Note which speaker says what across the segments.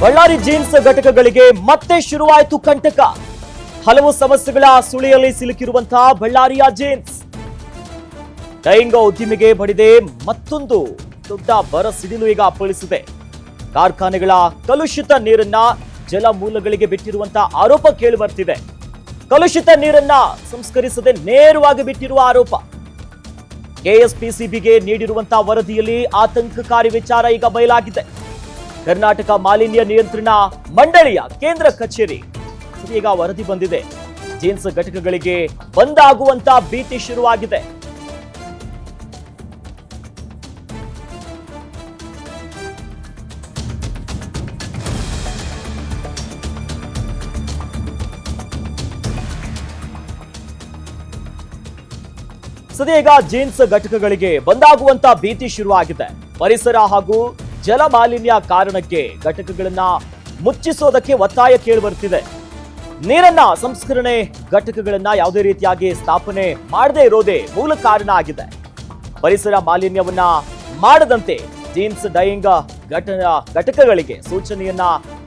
Speaker 1: Ballari jeans ಘಟಕಗಳಿಗೆ ಮತ್ತೆ ಶುರುವಾಯಿತು ಕಂಟಕ. ಹಲವು ಸಮಸ್ಯೆಗಳ ಸುಳಿಯಲ್ಲಿ ಸಿಲುಕಿರುವಂತಹ ಬಳ್ಳಾರಿಯ ಜೀನ್ಸ್. ಡೈಂಗ ಉದ್ದಿಮೆಗೆ ಬಡಿದೆ ಮತ್ತೊಂದು ದೊಡ್ಡ ಬರ ಸಿಡಿಲು ಈಗ ಅಪ್ಪಳಿಸಿದೆ ಕಾರ್ಖಾನೆಗಳ ಕಲುಷಿತ ನೀರನ್ನ ಜಲಮೂಲಗಳಿಗೆ ಬಿಟ್ಟಿರುವಂತಹ ಆರೋಪ ಕೇಳಿ ಬರ್ತಿದೆ ಕಲುಷಿತ ನೀರನ್ನ ಸಂಸ್ಕರಿಸದೆ ನೇರವಾಗಿ ಬಿಟ್ಟಿರುವ ಆರೋಪ. ಕೆಎಸ್ಪಿಸಿಬಿಗೆ ನೀಡಿರುವಂತಹ ವರದಿಯಲ್ಲಿ ಆತಂಕಕಾರಿ ವಿಚಾರ ಈಗ ಬಯಲಾಗಿದೆ. ಕರ್ನಾಟಕ ಮಾಲಿನ್ಯ ನಿಯಂತ್ರಣ ಮಂಡಳಿಯ ಕೇಂದ್ರ ಕಚೇರಿ. ಈಗ ವರದಿ ಬಂದಿದೆ. ಜೀನ್ಸ್ ಘಟಕಗಳಿಗೆ ಬಂದಾಗುವಂತ ಭೀತಿ ಶುರುವಾಗಿದೆ. ಸದ್ಯ ಜೀನ್ಸ್ ಘಟಕಗಳಿಗೆ ಬಂದಾಗುವಂತ ಭೀತಿ ಶುರುವಾಗಿದೆ. ಪರಿಸರ ಹಾಗೂ ಜಲ ಮಾಲಿನ್ಯ ಕಾರಣಕ್ಕೆ ಘಟಕಗಳನ್ನ ಮುಚ್ಚಿಸೋದಕ್ಕೆ ಒತ್ತಾಯ ಕೇಳಿಬರ್ತಿದೆ ನೀರನ್ನ ಸಂಸ್ಕರಣೆ ಘಟಕಗಳನ್ನ ಯಾವುದೇ ರೀತಿಯಾಗಿ ಸ್ಥಾಪನೆ ಮಾಡದೇ ಇರೋದೇ ಮೂಲ ಕಾರಣ ಆಗಿದೆ. ಪರಿಸರ ಮಾಲಿನ್ಯವನ್ನ ಮಾಡದಂತೆ ಜೀನ್ಸ್ ಡೈಯಿಂಗ್ ಘಟನ ಘಟಕಗಳಿಗೆ ಸೂಚನೆಯನ್ನ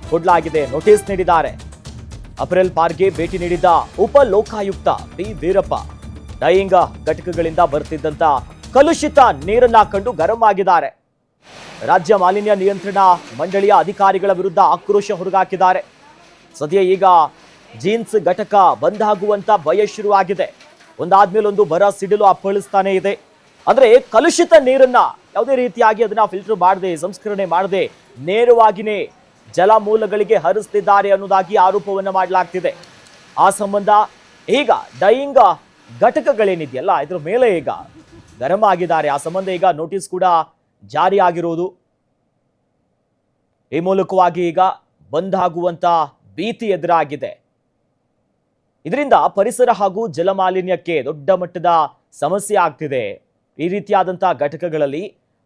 Speaker 1: ಕೊಡಲಾಗಿದೆ ನೋಟಿಸ್ ನೀಡಿದ್ದಾರೆ. ಅಪ್ರೆಲ್ ಪಾರ್ಗೆ ಭೇಟಿ ನೀಡಿದ್ದ ಉಪ ಲೋಕಾಯುಕ್ತ ಬಿ ವೀರಪ್ಪ ಡೈಯಿಂಗ್ ಘಟಕಗಳಿಂದ ಬರ್ತಿದ್ದಂತ ಕಲುಷಿತ ನೀರನ್ನ ಕಂಡು ಗರಂ ಆಗಿದ್ದಾರೆ. ರಾಜ್ಯ ಮಾಲಿನ್ಯ ನಿಯಂತ್ರಣ ಮಂಡಳಿಯ ಅಧಿಕಾರಿಗಳ ವಿರುದ್ಧ ಆಕ್ರೋಶ ಹೊರಗಾಕಿದ್ದಾರೆ. ಸದ್ಯ ಈಗ ಜೀನ್ಸ್ ಘಟಕ ಬಂದಾಗುವಂತ ಭಯ ಶುರುವಾಗಿದೆ. ಒಂದಾದ್ಮೇಲೆ ಒಂದು ಬರ ಸಿಡಿಲು ಅಪ್ಪಳಿಸ್ತಾನೆ ಇದೆ. ಅಂದ್ರೆ ಕಲುಷಿತ ನೀರನ್ನ ಯಾವುದೇ ರೀತಿಯಾಗಿ ಅದನ್ನ ಫಿಲ್ಟರ್ ಮಾಡದೆ, ಸಂಸ್ಕರಣೆ ಮಾಡದೆ, ನೇರವಾಗಿನೇ ಜಲಮೂಲಗಳಿಗೆ ಹರಿಸ್ತಿದ್ದಾರೆ ಅನ್ನೋದಾಗಿ ಆರೋಪವನ್ನು ಮಾಡಲಾಗ್ತಿದೆ. ಆ ಸಂಬಂಧ ಈಗ ಡೈಯಿಂಗ್ ಘಟಕಗಳೇನಿದೆಯಲ್ಲ, ಇದ್ರ ಮೇಲೆ ಈಗ ಗರಂ ಆಗಿದ್ದಾರೆ. ಆ ಸಂಬಂಧ ಈಗ ನೋಟಿಸ್ ಕೂಡ ಜಾರಿ ಆಗಿರೋದು ಈ ಮೂಲಕವಾಗಿ ಈಗ ಬಂದಾಗುವಂತ ಭೀತಿ ಎದುರಾಗಿದೆ. ಇದರಿಂದ ಪರಿಸರ ಹಾಗೂ ಜಲಮಾಲಿನ್ಯಕ್ಕೆ ದೊಡ್ಡ ಮಟ್ಟದ ಸಮಸ್ಯೆ ಆಗ್ತಿದೆ. ಈ ರೀತಿಯಾದಂತಹ ಘಟಕಗಳಲ್ಲಿ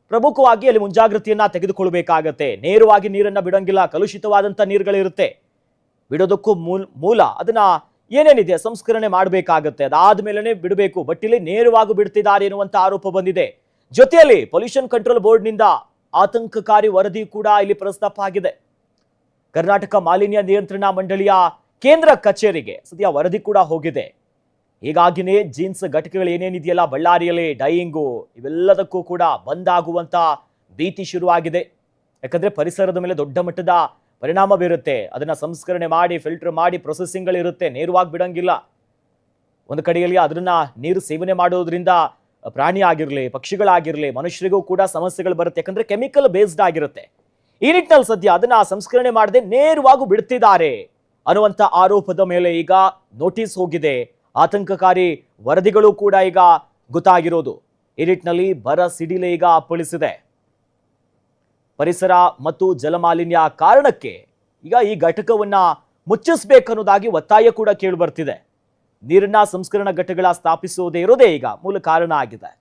Speaker 1: ಪ್ರಮುಖವಾಗಿ ಅಲ್ಲಿ ಮುಂಜಾಗ್ರತೆಯನ್ನ ತೆಗೆದುಕೊಳ್ಬೇಕಾಗತ್ತೆ ನೇರವಾಗಿ ನೀರನ್ನ ಬಿಡಂಗಿಲ್ಲ ಕಲುಷಿತವಾದಂಥ ನೀರುಗಳಿರುತ್ತೆ. ಬಿಡೋದಕ್ಕೂ ಮೂಲ ಮೂಲ ಅದನ್ನ ಏನೇನಿದೆ ಸಂಸ್ಕರಣೆ ಮಾಡಬೇಕಾಗತ್ತೆ. ಅದಾದ್ಮೇಲೆ ಬಿಡಬೇಕು. ಬಟ್ ಇಲ್ಲಿ ನೇರವಾಗಿ ಬಿಡ್ತಿದ್ದಾರೆ ಎನ್ನುವಂತ ಆರೋಪ ಬಂದಿದೆ. ಜೊತೆಯಲ್ಲಿ ಪೊಲ್ಯೂಷನ್ ಕಂಟ್ರೋಲ್ ಬೋರ್ಡ್ನಿಂದ ಆತಂಕಕಾರಿ ವರದಿ ಕೂಡ ಇಲ್ಲಿ ಪ್ರಸ್ತಾಪ ಆಗಿದೆ. ಕರ್ನಾಟಕ ಮಾಲಿನ್ಯ ನಿಯಂತ್ರಣ ಮಂಡಳಿಯ ಕೇಂದ್ರ ಕಚೇರಿಗೆ ಸದ್ಯ ವರದಿ ಕೂಡ ಹೋಗಿದೆ. ಹೀಗಾಗಿನೇ ಜೀನ್ಸ್ ಘಟಕಗಳು ಏನೇನಿದೆಯಲ್ಲ, ಬಳ್ಳಾರಿಯಲ್ಲಿ ಡೈಯಿಂಗು ಇವೆಲ್ಲದಕ್ಕೂ ಕೂಡ ಬಂದಾಗುವಂತ ಭೀತಿ ಶುರುವಾಗಿದೆ. ಯಾಕಂದ್ರೆ ಪರಿಸರದ ಮೇಲೆ ದೊಡ್ಡ ಮಟ್ಟದ ಪರಿಣಾಮ ಬೀರುತ್ತೆ. ಅದನ್ನ ಸಂಸ್ಕರಣೆ ಮಾಡಿ ಫಿಲ್ಟರ್ ಮಾಡಿ ಪ್ರೊಸೆಸಿಂಗ್ಗಳಿರುತ್ತೆ ನೇರವಾಗಿ ಬಿಡಂಗಿಲ್ಲ. ಒಂದು ಕಡೆಯಲ್ಲಿ ಅದನ್ನ ನೀರು ಸೇವನೆ ಮಾಡೋದ್ರಿಂದ ಪ್ರಾಣಿ ಆಗಿರಲಿ, ಪಕ್ಷಿಗಳಾಗಿರಲಿ, ಮನುಷ್ಯರಿಗೂ ಕೂಡ ಸಮಸ್ಯೆಗಳು ಬರುತ್ತೆ. ಯಾಕಂದ್ರೆ ಕೆಮಿಕಲ್ ಬೇಸ್ಡ್ ಆಗಿರುತ್ತೆ. ಈ ನಿಟ್ಟಿನಲ್ಲಿ ಸದ್ಯ ಅದನ್ನ ಸಂಸ್ಕರಣೆ ಮಾಡದೆ ನೇರವಾಗಿ ಬಿಡ್ತಿದ್ದಾರೆ ಅನ್ನುವಂಥ ಆರೋಪದ ಮೇಲೆ ಈಗ ನೋಟಿಸ್ ಹೋಗಿದೆ. ಆತಂಕಕಾರಿ ವರದಿಗಳು ಕೂಡ ಈಗ ಗೊತ್ತಾಗಿರೋದು. ಈ ನಿಟ್ಟಿನಲ್ಲಿ ಬರ ಸಿಡಿಲೆ ಈಗ ಅಪ್ಪಳಿಸಿದೆ. ಪರಿಸರ ಮತ್ತು ಜಲಮಾಲಿನ್ಯ ಕಾರಣಕ್ಕೆ ಈಗ ಈ ಘಟಕವನ್ನ ಮುಚ್ಚಿಸ್ಬೇಕನ್ನೋದಾಗಿ ಒತ್ತಾಯ ಕೂಡ ಕೇಳಿ ಬರ್ತಿದೆ. ನೀರನ್ನ ಸಂಸ್ಕರಣ ಘಟಕಗಳ ಸ್ಥಾಪಿಸುವುದೇ ಇರೋದೇ ಈಗ ಮೂಲ ಕಾರಣ ಆಗಿದೆ.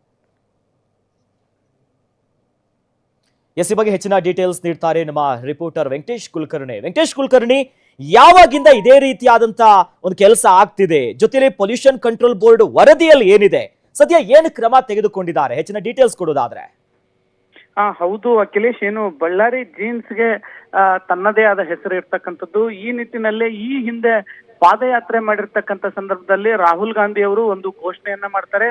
Speaker 1: ಎಸ್ ಬಗ್ಗೆ ಹೆಚ್ಚಿನ ಡೀಟೇಲ್ಸ್ ನೀಡ್ತಾರೆ ನಮ್ಮ ರಿಪೋರ್ಟರ್ ವೆಂಕಟೇಶ್ ಕುಲಕರ್ಣಿ. ವೆಂಕಟೇಶ್ ಕುಲಕರ್ಣಿ, ಯಾವಾಗಿಂದ ಇದೇ ರೀತಿಯಾದಂತ ಒಂದು ಕೆಲಸ ಆಗ್ತಿದೆ? ಜೊತೆಲಿ ಪೊಲ್ಯೂಷನ್ ಕಂಟ್ರೋಲ್ ಬೋರ್ಡ್ ವರದಿಯಲ್ಲಿ ಏನಿದೆ? ಸದ್ಯ ಏನು ಕ್ರಮ ತೆಗೆದುಕೊಂಡಿದ್ದಾರೆ? ಹೆಚ್ಚಿನ ಡೀಟೇಲ್ಸ್ ಕೊಡೋದಾದ್ರೆ.
Speaker 2: ಹಾ ಹೌದು, ಅಖಿಲೇಶ್, ಏನು ಬಳ್ಳಾರಿ ಜೀನ್ಸ್ಗೆ ತನ್ನದೇ ಆದ ಹೆಸರು ಇರ್ತಕ್ಕಂಥದ್ದು. ಈ ನಿಟ್ಟಿನಲ್ಲೇ ಈ ಹಿಂದೆ ಪಾದಯಾತ್ರೆ ಮಾಡಿರ್ತಕ್ಕಂಥ ಸಂದರ್ಭದಲ್ಲಿ ರಾಹುಲ್ ಗಾಂಧಿ ಅವರು ಒಂದು ಘೋಷಣೆಯನ್ನ ಮಾಡ್ತಾರೆ.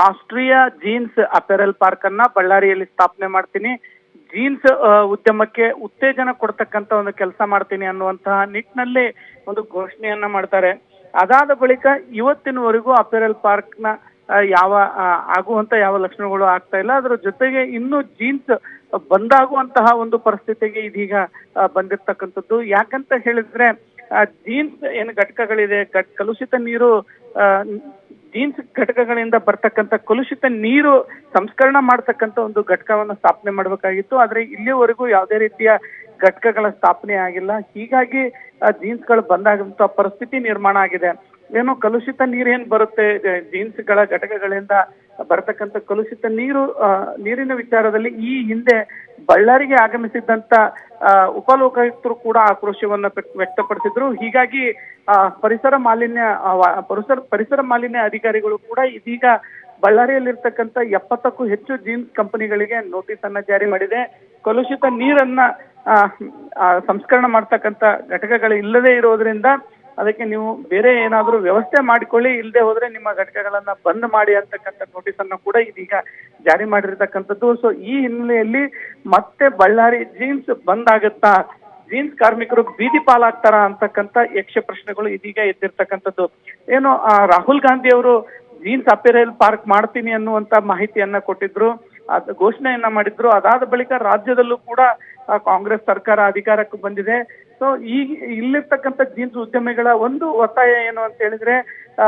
Speaker 2: ರಾಷ್ಟ್ರೀಯ ಜೀನ್ಸ್ ಅಪೆರಲ್ ಪಾರ್ಕ್ ಅನ್ನ ಬಳ್ಳಾರಿಯಲ್ಲಿ ಸ್ಥಾಪನೆ ಮಾಡ್ತೀನಿ. ಜೀನ್ಸ್ ಉದ್ಯಮಕ್ಕೆ ಉತ್ತೇಜನ ಕೊಡ್ತಕ್ಕಂತ ಒಂದು ಕೆಲಸ ಮಾಡ್ತೀನಿ ಅನ್ನುವಂತಹ ನಿಟ್ಟಿನಲ್ಲಿ ಒಂದು ಘೋಷಣೆಯನ್ನ ಮಾಡ್ತಾರೆ. ಅದಾದ ಬಳಿಕ ಇವತ್ತಿನವರೆಗೂ ಅಪೆರಲ್ ಪಾರ್ಕ್ನ ಯಾವ ಆಗುವಂತ ಯಾವ ಲಕ್ಷಣಗಳು ಆಗ್ತಾ ಇಲ್ಲ. ಅದರ ಜೊತೆಗೆ ಇನ್ನು ಜೀನ್ಸ್ ಬಂದಾಗುವಂತಹ ಒಂದು ಪರಿಸ್ಥಿತಿಗೆ ಇದೀಗ ಬಂದಿರ್ತಕ್ಕಂಥದ್ದು. ಯಾಕಂತ ಹೇಳಿದ್ರೆ ಜೀನ್ಸ್ ಏನು ಘಟಕಗಳಿದೆ? ಕಲುಷಿತ ನೀರು ಆ, ಜೀನ್ಸ್ ಘಟಕಗಳಿಂದ ಬರ್ತಕ್ಕಂಥ ಕಲುಷಿತ ನೀರು ಸಂಸ್ಕರಣ ಮಾಡ್ತಕ್ಕಂಥ ಒಂದು ಘಟಕವನ್ನು ಸ್ಥಾಪನೆ ಮಾಡಬೇಕಾಗಿತ್ತು. ಆದ್ರೆ ಇಲ್ಲಿವರೆಗೂ ಯಾವುದೇ ರೀತಿಯ ಘಟಕಗಳ ಸ್ಥಾಪನೆ ಆಗಿಲ್ಲ. ಹೀಗಾಗಿ ಜೀನ್ಸ್ಗಳು ಬಂದಾಗಂತ ಪರಿಸ್ಥಿತಿ ನಿರ್ಮಾಣ ಆಗಿದೆ. ಏನು ಕಲುಷಿತ ನೀರೇನ್ ಬರುತ್ತೆ ಜೀನ್ಸ್ಗಳ ಘಟಕಗಳಿಂದ ಬರತಕ್ಕಂಥ ಕಲುಷಿತ ನೀರು ನೀರಿನ ವಿಚಾರದಲ್ಲಿ ಈ ಹಿಂದೆ ಬಳ್ಳಾರಿಗೆ ಆಗಮಿಸಿದ್ದಂತ ಉಪಲೋಕಾಯುಕ್ತರು ಕೂಡ ಆಕ್ರೋಶವನ್ನ ವ್ಯಕ್ತ- ವ್ಯಕ್ತಪಡಿಸಿದ್ರು. ಹೀಗಾಗಿ ಪರಿಸರ ಮಾಲಿನ್ಯ ಪರಿಸರ ಪರಿಸರ ಮಾಲಿನ್ಯ ಅಧಿಕಾರಿಗಳು ಕೂಡ ಇದೀಗ ಬಳ್ಳಾರಿಯಲ್ಲಿರ್ತಕ್ಕಂಥ ಎಪ್ಪತ್ತಕ್ಕೂ ಹೆಚ್ಚು ಜೀನ್ಸ್ ಕಂಪನಿಗಳಿಗೆ ನೋಟಿಸ್ ಅನ್ನ ಜಾರಿ ಮಾಡಿದೆ. ಕಲುಷಿತ ನೀರನ್ನ ಸಂಸ್ಕರಣ ಮಾಡ್ತಕ್ಕಂಥ ಘಟಕಗಳು ಇಲ್ಲದೆ ಇರೋದ್ರಿಂದ ಅದಕ್ಕೆ ನೀವು ಬೇರೆ ಏನಾದರೂ ವ್ಯವಸ್ಥೆ ಮಾಡಿಕೊಳ್ಳಿ ಇಲ್ಲದೆ ಹೋದ್ರೆ ನಿಮ್ಮ ಘಟಕಗಳನ್ನ ಬಂದ್ ಮಾಡಿ ಅಂತಕ್ಕಂಥ ನೋಟಿಸ್ ಅನ್ನು ಕೂಡ ಇದೀಗ ಜಾರಿ ಮಾಡಿರ್ತಕ್ಕಂಥದ್ದು. ಸೊ ಈ ಹಿನ್ನೆಲೆಯಲ್ಲಿ ಮತ್ತೆ ಬಳ್ಳಾರಿ ಜೀನ್ಸ್ ಬಂದ್ ಆಗುತ್ತಾ ಜೀನ್ಸ್ ಕಾರ್ಮಿಕರು ಬೀದಿ ಪಾಲಾಗ್ತಾರ ಅಂತಕ್ಕಂಥ ಯಕ್ಷ ಪ್ರಶ್ನೆಗಳು ಇದೀಗ ಎದ್ದಿರ್ತಕ್ಕಂಥದ್ದು. ಏನು ರಾಹುಲ್ ಗಾಂಧಿ ಅವರು ಜೀನ್ಸ್ ಅಪೆರಲ್ ಪಾರ್ಕ್ ಮಾಡ್ತೀನಿ ಅನ್ನುವಂತ ಮಾಹಿತಿಯನ್ನ ಕೊಟ್ಟಿದ್ರು. ಅದು ಘೋಷಣೆಯನ್ನ ಮಾಡಿದ್ರು. ಅದಾದ ಬಳಿಕ ರಾಜ್ಯದಲ್ಲೂ ಕೂಡ ಕಾಂಗ್ರೆಸ್ ಸರ್ಕಾರ ಅಧಿಕಾರಕ್ಕೆ ಬಂದಿದೆ. ಸೊ ಈ ಇಲ್ಲಿರ್ತಕ್ಕಂಥ ಜೀನ್ಸ್ ಉದ್ಯಮಿಗಳ ಒಂದು ಒತ್ತಾಯ ಏನು ಅಂತ ಹೇಳಿದ್ರೆ ಆ,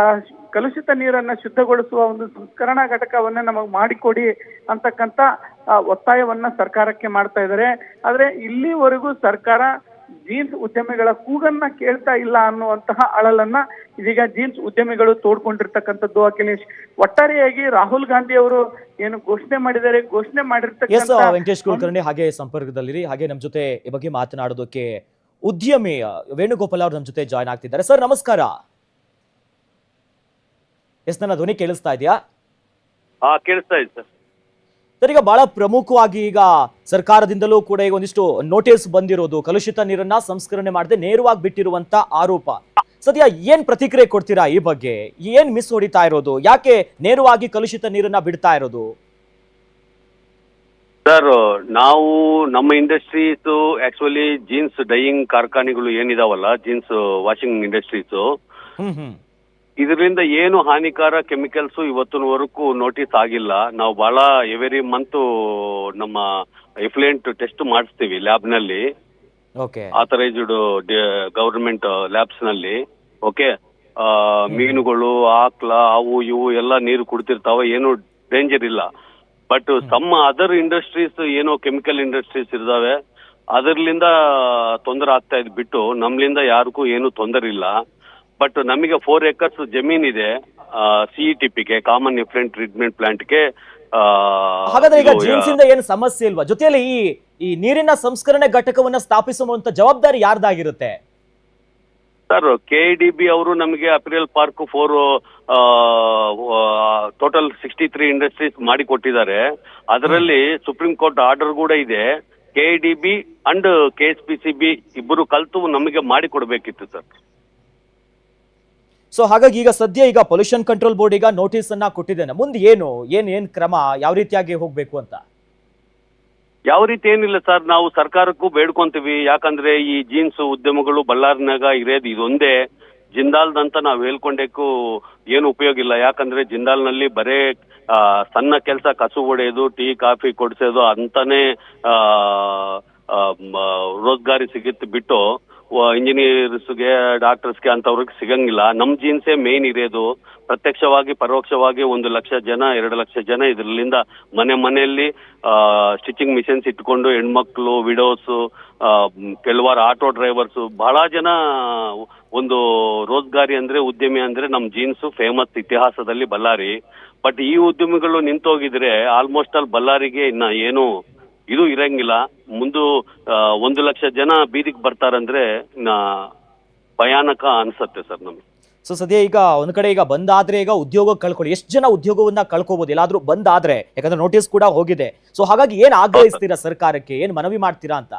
Speaker 2: ಕಲುಷಿತ ನೀರನ್ನ ಶುದ್ಧಗೊಳಿಸುವ ಒಂದು ಸಂಸ್ಕರಣಾ ಘಟಕವನ್ನ ನಮಗೆ ಮಾಡಿಕೊಡಿ ಅಂತಕ್ಕಂಥ ಒತ್ತಾಯವನ್ನ ಸರ್ಕಾರಕ್ಕೆ ಮಾಡ್ತಾ ಇದ್ದಾರೆ ಆದ್ರೆ ಇಲ್ಲಿವರೆಗೂ ಸರ್ಕಾರ ಜೀನ್ಸ್ ಉದ್ಯಮಿಗಳ ಕೂಗನ್ನ ಕೇಳ್ತಾ ಇಲ್ಲ ಅನ್ನುವಂತಹ ಅಳಲನ್ನ ಇದೀಗ ಜೀನ್ಸ್ ಉದ್ಯಮಿಗಳು ತೋಡ್ಕೊಂಡಿರ್ತಕ್ಕಂಥದ್ದು ಅಖಿಲೇಶ್. ಒಟ್ಟಾರೆಯಾಗಿ ರಾಹುಲ್ ಗಾಂಧಿ ಅವರು ಏನು ಘೋಷಣೆ ಮಾಡಿದ್ದಾರೆ ಘೋಷಣೆ ಮಾಡಿರ್ತಕ್ಕಂಥ
Speaker 1: ವೆಂಕಟೇಶ್ ಕುಲಕರ್ಣಿ ಹಾಗೆ ಸಂಪರ್ಕದಲ್ಲಿರಿ. ಹಾಗೆ ನಮ್ಮ ಜೊತೆ ಈ ಬಗ್ಗೆ ಮಾತನಾಡೋದಕ್ಕೆ ಉದ್ಯಮಿ ವೇಣುಗೋಪಾಲ್ ಅವರು ನಮ್ಮ ಜೊತೆ ಜಾಯ್ನ್ ಆಗ್ತಿದ್ದಾರೆ. ಸರ್ ನಮಸ್ಕಾರ. ಎಸ್ ನನ್ನ ಧ್ವನಿ ಕೇಳಿಸ್ತಾ ಇದೆಯಾ?
Speaker 3: ಹಾ ಕೇಳಿಸ್ತಾ ಇದೆ ಸರ್
Speaker 1: ಸರ್ ಈಗ ಬಹಳ ಪ್ರಮುಖವಾಗಿ ಈಗ ಸರ್ಕಾರದಿಂದಲೂ ಕೂಡ ಈಗ ಒಂದಿಷ್ಟು ನೋಟಿಸ್ ಬಂದಿರೋದು ಕಲುಷಿತ ನೀರನ್ನ ಸಂಸ್ಕರಣೆ ಮಾಡದೆ ನೇರವಾಗಿ ಬಿಟ್ಟಿರುವಂತ ಆರೋಪ. ಸದ್ಯ ಏನ್ ಪ್ರತಿಕ್ರಿಯೆ ಕೊಡ್ತೀರಾ ಈ ಬಗ್ಗೆ? ಏನ್ ಮಿಸ್ ಹೊಡಿತಾ ಇರೋದು? ಯಾಕೆ ನೇರವಾಗಿ ಕಲುಷಿತ ನೀರನ್ನ ಬಿಡ್ತಾ ಇರೋದು?
Speaker 3: ಸರ್ ನಾವು ನಮ್ಮ ಇಂಡಸ್ಟ್ರೀಸ್ ಆಕ್ಚುಲಿ ಜೀನ್ಸ್ ಡೈಯಿಂಗ್ ಕಾರ್ಖಾನೆಗಳು ಏನಿದಾವಲ್ಲ jeans washing industries
Speaker 1: hmm hmm.
Speaker 3: ಇದರಿಂದ ಏನು ಹಾನಿಕಾರ ಕೆಮಿಕಲ್ಸ್ ಇವತ್ತಿನವರೆಗೂ ನೋಟಿಸ್ ಆಗಿಲ್ಲ. ನಾವು ಬಹಳ ಎವರಿ ಮಂತ್ ನಮ್ಮ ಎಫ್ಲೆಂಟ್ ಟೆಸ್ಟ್ ಮಾಡಿಸ್ತೀವಿ ಲ್ಯಾಬ್ನಲ್ಲಿ
Speaker 1: ಓಕೆ
Speaker 3: ಆಥರೈಸ್ಡ್ ಗವರ್ಮೆಂಟ್ ಲ್ಯಾಬ್ಸ್ನಲ್ಲಿ ಓಕೆ ಮೀನುಗಳು ಆಕ್ಲ ಅವು ಇವು ಎಲ್ಲ ನೀರು ಕುಡ್ತಿರ್ತಾವ. ಏನು ಡೇಂಜರ್ ಇಲ್ಲ. ಬಟ್ ಸಮ್ ಅದರ್ ಇಂಡಸ್ಟ್ರೀಸ್ ಏನೋ ಕೆಮಿಕಲ್ ಇಂಡಸ್ಟ್ರೀಸ್ ಇದಾವೆ ಅದರ್ಲಿಂದ ತೊಂದರೆ ಆಗ್ತಾ ಇದ್ ಬಿಟ್ಟು ನಮ್ಲಿಂದ ಯಾರಿಗೂ ಏನು ತೊಂದರೆ ಇಲ್ಲ. ಬಟ್ ನಮಗೆ ಫೋರ್ ಏಕರ್ಸ್ ಜಮೀನ್ ಇದೆ ಸಿಇಟಿಪಿಗೆ ಕಾಮನ್ ಎಫ್ಲೆಂಟ್ ಟ್ರೀಟ್ಮೆಂಟ್ ಪ್ಲಾಂಟ್ಗೆ
Speaker 1: ಹಾಗಾದ್ರೆ ಈಗ ಜೀನ್ಸ್ ಇಂದ ಏನು ಸಮಸ್ಯೆ ಇಲ್ವಾ? ಜೊತೆಯಲ್ಲಿ ಈ ಈ ನೀರಿನ ಸಂಸ್ಕರಣೆ ಘಟಕವನ್ನ ಸ್ಥಾಪಿಸುವಂತ ಜವಾಬ್ದಾರಿ ಯಾರ್ದಾಗಿರುತ್ತೆ?
Speaker 3: ಸರ್ ಕೆ ಡಿ ಬಿ ಅವರು ನಮಗೆ apparel park four total sixty three industries ಮಾಡಿ ಕೊಟ್ಟಿದ್ದಾರೆ. ಅದರಲ್ಲಿ ಸುಪ್ರೀಂ ಕೋರ್ಟ್ ಆರ್ಡರ್ ಕೂಡ ಇದೆ. K D B and K S P C B ಇಬ್ಬರು ಕಲ್ತು ನಮಗೆ ಮಾಡಿ ಕೊಡಬೇಕಿತ್ತು ಸರ್.
Speaker 1: ಸೊ ಹಾಗಾಗಿ ಈಗ ಸದ್ಯ ಈಗ ಪೊಲ್ಯೂಷನ್ ಕಂಟ್ರೋಲ್ ಬೋರ್ಡ್ ಈಗ ನೋಟಿಸ್ ಅನ್ನ ಕೊಟ್ಟಿದ್ದೇನೆ. ಮುಂದೆ ಏನು ಏನ್ ಏನ್ ಕ್ರಮ ಯಾವ ರೀತಿಯಾಗಿ ಹೋಗ್ಬೇಕು ಅಂತ?
Speaker 3: ಯಾವ ರೀತಿ ಏನಿಲ್ಲ ಸರ್. ನಾವು ಸರ್ಕಾರಕ್ಕೂ ಬೇಡ್ಕೊಂತೀವಿ. ಯಾಕಂದ್ರೆ ಈ ಜೀನ್ಸ್ ಉದ್ಯಮಗಳು ಬಳ್ಳಾರಿನಾಗ ಇರೋದು ಇದೊಂದೇ. ಜಿಂದಾಲ್ದಂತ ನಾವು ಹೇಳ್ಕೊಂಡಕ್ಕೂ ಏನು ಉಪಯೋಗ ಇಲ್ಲ. ಯಾಕಂದ್ರೆ ಜಿಂದಾಲ್ನಲ್ಲಿ ಬರೇ ಸಣ್ಣ ಕೆಲಸ ಕಸು ಹೊಡೆಯೋದು, ಟೀ, ಕಾಫಿ ಕೊಡಿಸೋದು ಅಂತಾನೆ ರೋಜ್ಗಾರಿ ಸಿಗುತ್ತೆ ಬಿಟ್ಟು ಇಂಜಿನಿಯರ್ಸ್ಗೆ ಡಾಕ್ಟರ್ಸ್ಗೆ ಅಂತವ್ರಿಗೆ ಸಿಗಂಗಿಲ್ಲ. ನಮ್ ಜೀನ್ಸೇ ಮೇನ್ ಇರೋದು ಪ್ರತ್ಯಕ್ಷವಾಗಿ, ಪರೋಕ್ಷವಾಗಿ ಒಂದು ಲಕ್ಷ ಜನ, ಎರಡು ಲಕ್ಷ ಜನ ಇದರಿಂದ ಮನೆ ಮನೆಯಲ್ಲಿ ಸ್ಟಿಚಿಂಗ್ ಮಿಷನ್ಸ್ ಇಟ್ಕೊಂಡು ಹೆಣ್ಮಕ್ಳು ವಿಡೋಸ್ ಕೆಲವಾರು ಆಟೋ ಡ್ರೈವರ್ಸ್ ಬಹಳ ಜನ ಒಂದು ರೋಜ್ಗಾರಿ ಅಂದ್ರೆ ಉದ್ಯಮಿ ಅಂದ್ರೆ ನಮ್ಮ ಜೀನ್ಸ್ ಫೇಮಸ್ ಇತಿಹಾಸದಲ್ಲಿ ಬಳ್ಳಾರಿ. ಬಟ್ ಈ ಉದ್ಯಮಿಗಳು ನಿಂತೋಗಿದ್ರೆ ಆಲ್ಮೋಸ್ಟ್ ಆಲ್ ಬಳ್ಳಾರಿಗೆ ಇನ್ನ ಏನು ಇದು ಇರಂಗಿಲ್ಲ. ಮುಂದು ಒಂದು ಲಕ್ಷ ಜನ ಬೀದಿಗೆ ಬರ್ತಾರಂದ್ರೆ ಭಯಾನಕ ಅನ್ಸತ್ತೆ ಸರ್ ನಮ್ಗೆ.
Speaker 1: ಸೊ ಸದ್ಯ ಈಗ ಒಂದ್ ಕಡೆ ಈಗ ಬಂದಾದ್ರೆ ಈಗ ಉದ್ಯೋಗ ಕಳ್ಕೊಳ್ಳಿ. ಎಷ್ಟು ಜನ ಉದ್ಯೋಗವನ್ನ ಕಳ್ಕೋಬಹುದು ಎಲ್ಲಾದ್ರೂ ಬಂದಾದ್ರೆ ಯಾಕಂದ್ರೆ ನೋಟಿಸ್ ಕೂಡ ಹೋಗಿದೆ. ಸೊ ಹಾಗಾಗಿ ಏನ್ ಆಗ್ರಹಿಸ್ತೀರಾ ಸರ್ಕಾರಕ್ಕೆ? ಏನ್ ಮನವಿ ಮಾಡ್ತೀರಾ ಅಂತ?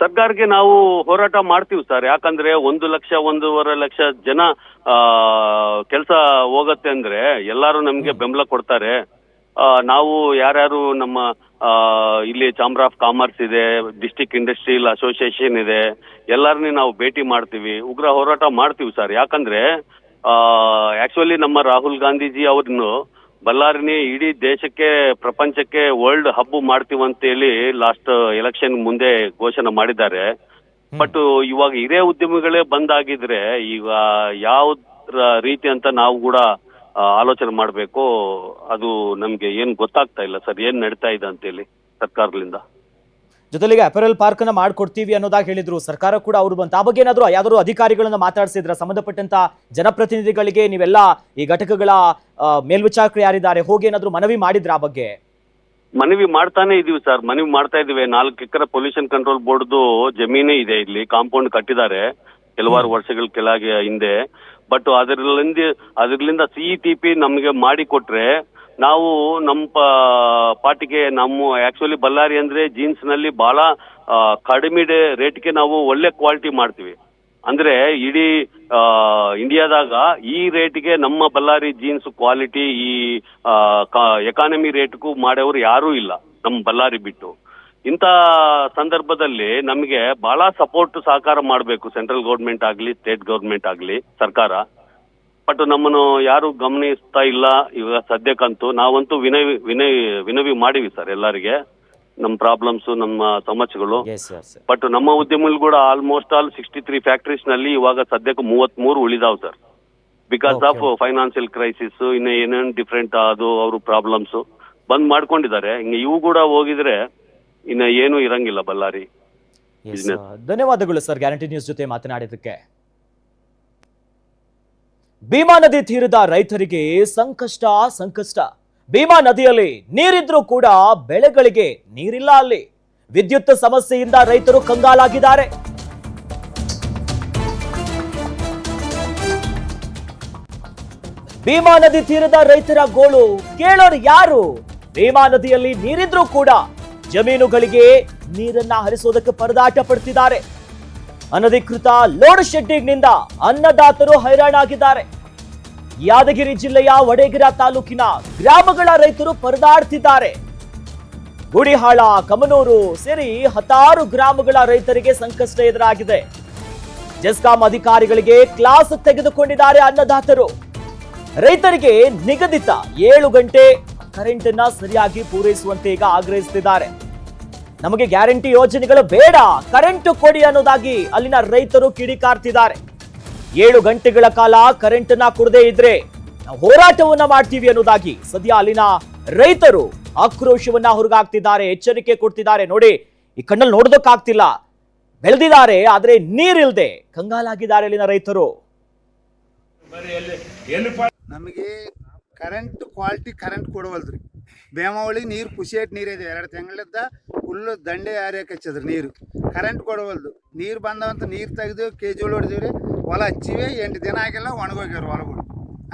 Speaker 3: ಸರ್ಕಾರಕ್ಕೆ ನಾವು ಹೋರಾಟ ಮಾಡ್ತೀವಿ ಸರ್. ಯಾಕಂದ್ರೆ ಒಂದು ಲಕ್ಷ ಒಂದೂವರೆ ಲಕ್ಷ ಜನ ಕೆಲಸ ಹೋಗತ್ತೆ ಅಂದ್ರೆ ಎಲ್ಲಾರು ನಮ್ಗೆ ಬೆಂಬಲ ಕೊಡ್ತಾರೆ. ನಾವು ಯಾರ್ಯಾರು ನಮ್ಮ ಆ, ಇಲ್ಲಿ ಚಾಂಬರ್ ಆಫ್ ಕಾಮರ್ಸ್ ಇದೆ ಡಿಸ್ಟಿಕ್ ಇಂಡಸ್ಟ್ರಿಯಲ್ ಅಸೋಸಿಯೇಷನ್ ಇದೆ ಎಲ್ಲರನ್ನೇ ನಾವು ಭೇಟಿ ಮಾಡ್ತೀವಿ ಉಗ್ರ ಹೋರಾಟ ಮಾಡ್ತೀವಿ ಸರ್ ಯಾಕಂದ್ರೆ ಆಕ್ಚುಲಿ ನಮ್ಮ ರಾಹುಲ್ ಗಾಂಧೀಜಿ ಅವ್ರನ್ನು ಬಳ್ಳಾರಿನ ಇಡೀ ದೇಶಕ್ಕೆ ಪ್ರಪಂಚಕ್ಕೆ ವರ್ಲ್ಡ್ ಹಬ್ ಮಾಡ್ತೀವಂತೇಳಿ ಲಾಸ್ಟ್ ಎಲೆಕ್ಷನ್ ಮುಂದೆ ಘೋಷಣೆ ಮಾಡಿದ್ದಾರೆ. ಬಟ್ ಇವಾಗ ಇದೇ ಉದ್ಯಮಿಗಳೇ ಬಂದಾಗಿದ್ರೆ ಈಗ ಯಾವ ರೀತಿ ಅಂತ ನಾವು ಕೂಡ ಆಲೋಚನೆ ಮಾಡಬೇಕು. ಅದು ನಮ್ಗೆ ಏನ್ ಗೊತ್ತಾಗ್ತಾ ಇಲ್ಲ ಸರ್. ಏನ್ ನಡೀತಾ ಇದೆ ಅಂತೇಳಿ ಸರ್ಕಾರದಿಂದ.
Speaker 1: ಜೊತೆಗೆ ಅಪರಲ್ ಪಾರ್ಕ್ ಅನ್ನ ಮಾಡ್ಕೊಡ್ತೀವಿ ಅನ್ನೋದಾಗಿ ಹೇಳಿದ್ರು. ಸರ್ಕಾರ ಕೂಡ ಅವ್ರು ಬಂತ. ಆ ಬಗ್ಗೆ ಏನಾದ್ರು ಯಾವ್ದಾದ್ರು ಅಧಿಕಾರಿಗಳನ್ನ ಮಾತಾಡ್ಸಿದ್ರ? ಸಂಬಂಧಪಟ್ಟಂತ ಜನಪ್ರತಿನಿಧಿಗಳಿಗೆ ನೀವೆಲ್ಲ ಈ ಘಟಕಗಳ ಮೇಲ್ವಿಚಾರಕರು ಯಾರಿದ್ದಾರೆ? ಹೋಗಿ ಏನಾದ್ರು ಮನವಿ ಮಾಡಿದ್ರ ಆ ಬಗ್ಗೆ?
Speaker 3: ಮನವಿ ಮಾಡ್ತಾನೆ ಇದೀವಿ ಸರ್. ಮನವಿ ಮಾಡ್ತಾ ಇದೀವಿ. ನಾಲ್ಕು ಎಕರೆ ಪೊಲ್ಯೂಷನ್ ಕಂಟ್ರೋಲ್ ಬೋರ್ಡ್ದು ಜಮೀನೇ ಇದೆ ಇಲ್ಲಿ. ಕಾಂಪೌಂಡ್ ಕಟ್ಟಿದ್ದಾರೆ. ಕೆಲವಾರು ವರ್ಷಗಳ ಕೆಳಗೆ ಹಿಂದೆ. ಬಟ್ ಅದರಿಂದ ಅದರಿಂದ ಸಿ ಟಿ ಪಿ ನಮಗೆ ಮಾಡಿಕೊಟ್ರೆ ನಾವು ನಮ್ಮ ಪಾಟಿಗೆ ನಮ್ಮ ಆಕ್ಚುಲಿ ಬಳ್ಳಾರಿ ಅಂದ್ರೆ ಜೀನ್ಸ್ನಲ್ಲಿ ಬಹಳ ಆ, ಕಡಿಮೆ ರೇಟ್ಗೆ ನಾವು ಒಳ್ಳೆ ಕ್ವಾಲಿಟಿ ಮಾಡ್ತೀವಿ. ಅಂದ್ರೆ ಇಡೀ ಇಂಡಿಯಾದಾಗ ಈ ರೇಟ್ಗೆ ನಮ್ಮ ಬಳ್ಳಾರಿ ಜೀನ್ಸ್ ಕ್ವಾಲಿಟಿ ಈ ಎಕಾನಮಿ ರೇಟ್ಗೂ ಮಾಡೋರು ಯಾರೂ ಇಲ್ಲ ನಮ್ಮ ಬಳ್ಳಾರಿ ಬಿಟ್ಟು. ಇಂಥ ಸಂದರ್ಭದಲ್ಲಿ ನಮಗೆ ಬಹಳ ಸಪೋರ್ಟ್ ಸಹಕಾರ ಮಾಡಬೇಕು. ಸೆಂಟ್ರಲ್ ಗೌರ್ಮೆಂಟ್ ಆಗಲಿ ಸ್ಟೇಟ್ ಗೌರ್ಮೆಂಟ್ ಆಗಲಿ ಸರ್ಕಾರ. ಬಟ್ ನಮ್ಮನ್ನು ಯಾರು ಗಮನಿಸ್ತಾ ಇಲ್ಲ. ಇವಾಗ ಸದ್ಯಕ್ಕಂತೂ ನಾವಂತೂ ವಿನವಿ ವಿನವಿ ವಿನವಿ ಮಾಡಿವಿ ಸರ್ ಎಲ್ಲರಿಗೆ. ನಮ್ಮ ಪ್ರಾಬ್ಲಮ್ಸ್ ನಮ್ಮ ಸಮಸ್ಯೆಗಳು. ಬಟ್ ನಮ್ಮ ಉದ್ಯಮಗಳು ಕೂಡ ಆಲ್ಮೋಸ್ಟ್ ಆಲ್ ಸಿಕ್ಸ್ಟಿ ತ್ರೀ ಫ್ಯಾಕ್ಟ್ರೀಸ್ನಲ್ಲಿ ಇವಾಗ ಸದ್ಯಕ್ಕೆ ಮೂವತ್ತ್ ಮೂರು ಉಳಿದಾವ್ sir. Because of financial crisis ಇನ್ನು ಏನೇನು ಡಿಫ್ರೆಂಟ್ ಅದು ಅವರು ಪ್ರಾಬ್ಲಮ್ಸ್ ಬಂದ್ ಮಾಡ್ಕೊಂಡಿದ್ದಾರೆ. ಹಿಂಗೆ ಇವು ಕೂಡ ಹೋಗಿದ್ರೆ ಇನ್ನು ಏನು ಇರಂಗಿಲ್ಲ ಬಳ್ಳಾರಿ
Speaker 1: ಧನ್ಯವಾದಗಳು ಸರ್ ಗ್ಯಾರಂಟಿ ನ್ಯೂಸ್ ಜೊತೆ ಮಾತನಾಡಿದಕ್ಕೆ ಭೀಮಾ ನದಿ ತೀರದ ರೈತರಿಗೆ ಸಂಕಷ್ಟ ಸಂಕಷ್ಟ. ಭೀಮಾ ನದಿಯಲ್ಲಿ ನೀರಿದ್ರೂ ಕೂಡ ಬೆಳೆಗಳಿಗೆ ನೀರಿಲ್ಲ ಅಲ್ಲಿ. ವಿದ್ಯುತ್ ಸಮಸ್ಯೆಯಿಂದ ರೈತರು ಕಂಗಾಲಾಗಿದ್ದಾರೆ. ಭೀಮಾ ನದಿ ತೀರದ ರೈತರ ಗೋಳು ಕೇಳೋರು ಯಾರು? ಭೀಮಾ ನದಿಯಲ್ಲಿ ನೀರಿದ್ರೂ ಕೂಡ ಜಮೀನುಗಳಿಗೆ ನೀರನ್ನ ಹರಿಸೋದಕ್ಕೆ ಪರದಾಟ ಪಡ್ತಿದ್ದಾರೆ. ಅನಧಿಕೃತ ಲೋಡ್ ಶೆಡ್ಡಿಂಗ್ನಿಂದ ಅನ್ನದಾತರು ಹೈರಾಣಾಗಿದ್ದಾರೆ. ಯಾದಗಿರಿ ಜಿಲ್ಲೆಯ ವಡೇಗಿರ ತಾಲೂಕಿನ ಗ್ರಾಮಗಳ ರೈತರು ಪರದಾಡ್ತಿದ್ದಾರೆ. ಗುಡಿಹಾಳ, ಕಮನೂರು ಸೇರಿ ಹತ್ತಾರು ಗ್ರಾಮಗಳ ರೈತರಿಗೆ ಸಂಕಷ್ಟ ಎದುರಾಗಿದೆ. ಜೆಸ್ಕಾಂ ಅಧಿಕಾರಿಗಳಿಗೆ ಕ್ಲಾಸ್ ತೆಗೆದುಕೊಂಡಿದ್ದಾರೆ ಅನ್ನದಾತರು. ರೈತರಿಗೆ ನಿಗದಿತ ಏಳು ಗಂಟೆ ಕರೆಂಟ್ ಅನ್ನ ಸರಿಯಾಗಿ ಪೂರೈಸುವಂತೆ ಈಗ ಆಗ್ರಹಿಸುತ್ತಿದ್ದಾರೆ. ನಮಗೆ ಗ್ಯಾರಂಟಿ ಯೋಜನೆಗಳು ಬೇಡ. ಕರೆಂಟ್ ಕೊಡಿ ಅನ್ನೋದಾಗಿ ಅಲ್ಲಿನ ರೈತರು ಕಿಡಿಕಾರ್ತಿದ್ದಾರೆ. ಏಳು ಗಂಟೆಗಳ ಕಾಲ ಕರೆಂಟ್ ಅನ್ನ ಕೊಡದೇ ಇದ್ರೆ ಹೋರಾಟವನ್ನ ಮಾಡ್ತೀವಿ ಅನ್ನೋದಾಗಿ ಸದ್ಯ ಅಲ್ಲಿನ ರೈತರು ಆಕ್ರೋಶವನ್ನ ಹೊರಗಾಗ್ತಿದ್ದಾರೆ ಎಚ್ಚರಿಕೆ ಕೊಡ್ತಿದ್ದಾರೆ. ನೋಡಿ, ಈ ಕಣ್ಣಲ್ಲಿ ನೋಡೋದಕ್ಕಾಗ್ತಿಲ್ಲ. ಬೆಳೆದಿದ್ದಾರೆ, ಆದ್ರೆ ನೀರಿಲ್ದೆ ಕಂಗಾಲಾಗಿದ್ದಾರೆ ಅಲ್ಲಿನ ರೈತರು.
Speaker 4: ನಮಗೆ ಕರೆಂಟ್ ಕ್ವಾಲಿಟಿ ಕರೆಂಟ್ ಕೊಡವಲ್ದ್ರಿ. ಬೇಮಾವಳಿ ನೀರು ಪುಷೇಟ್ ನೀರು ಇದೆ. ಎರಡು ತಿಂಗಳಿದ್ದ ಫುಲ್ಲು ದಂಡೆ ಯಾರ್ಯಾಕೆ ಹಚ್ಚದ್ರಿ ನೀರು. ಕರೆಂಟ್ ಕೊಡವಲ್ದು. ನೀರು ಬಂದವಂತ ನೀರು ತೆಗೆದು ಕೆ ಜಿ ಹೊಡೆದಿವ್ರಿ. ಹೊಲ ಹಚ್ಚಿವೆ, ಎಂಟು ದಿನ ಆಗಿಲ್ಲ ಒಣಗೋಗ್ಯಾರ ಹೊಲಗಳು.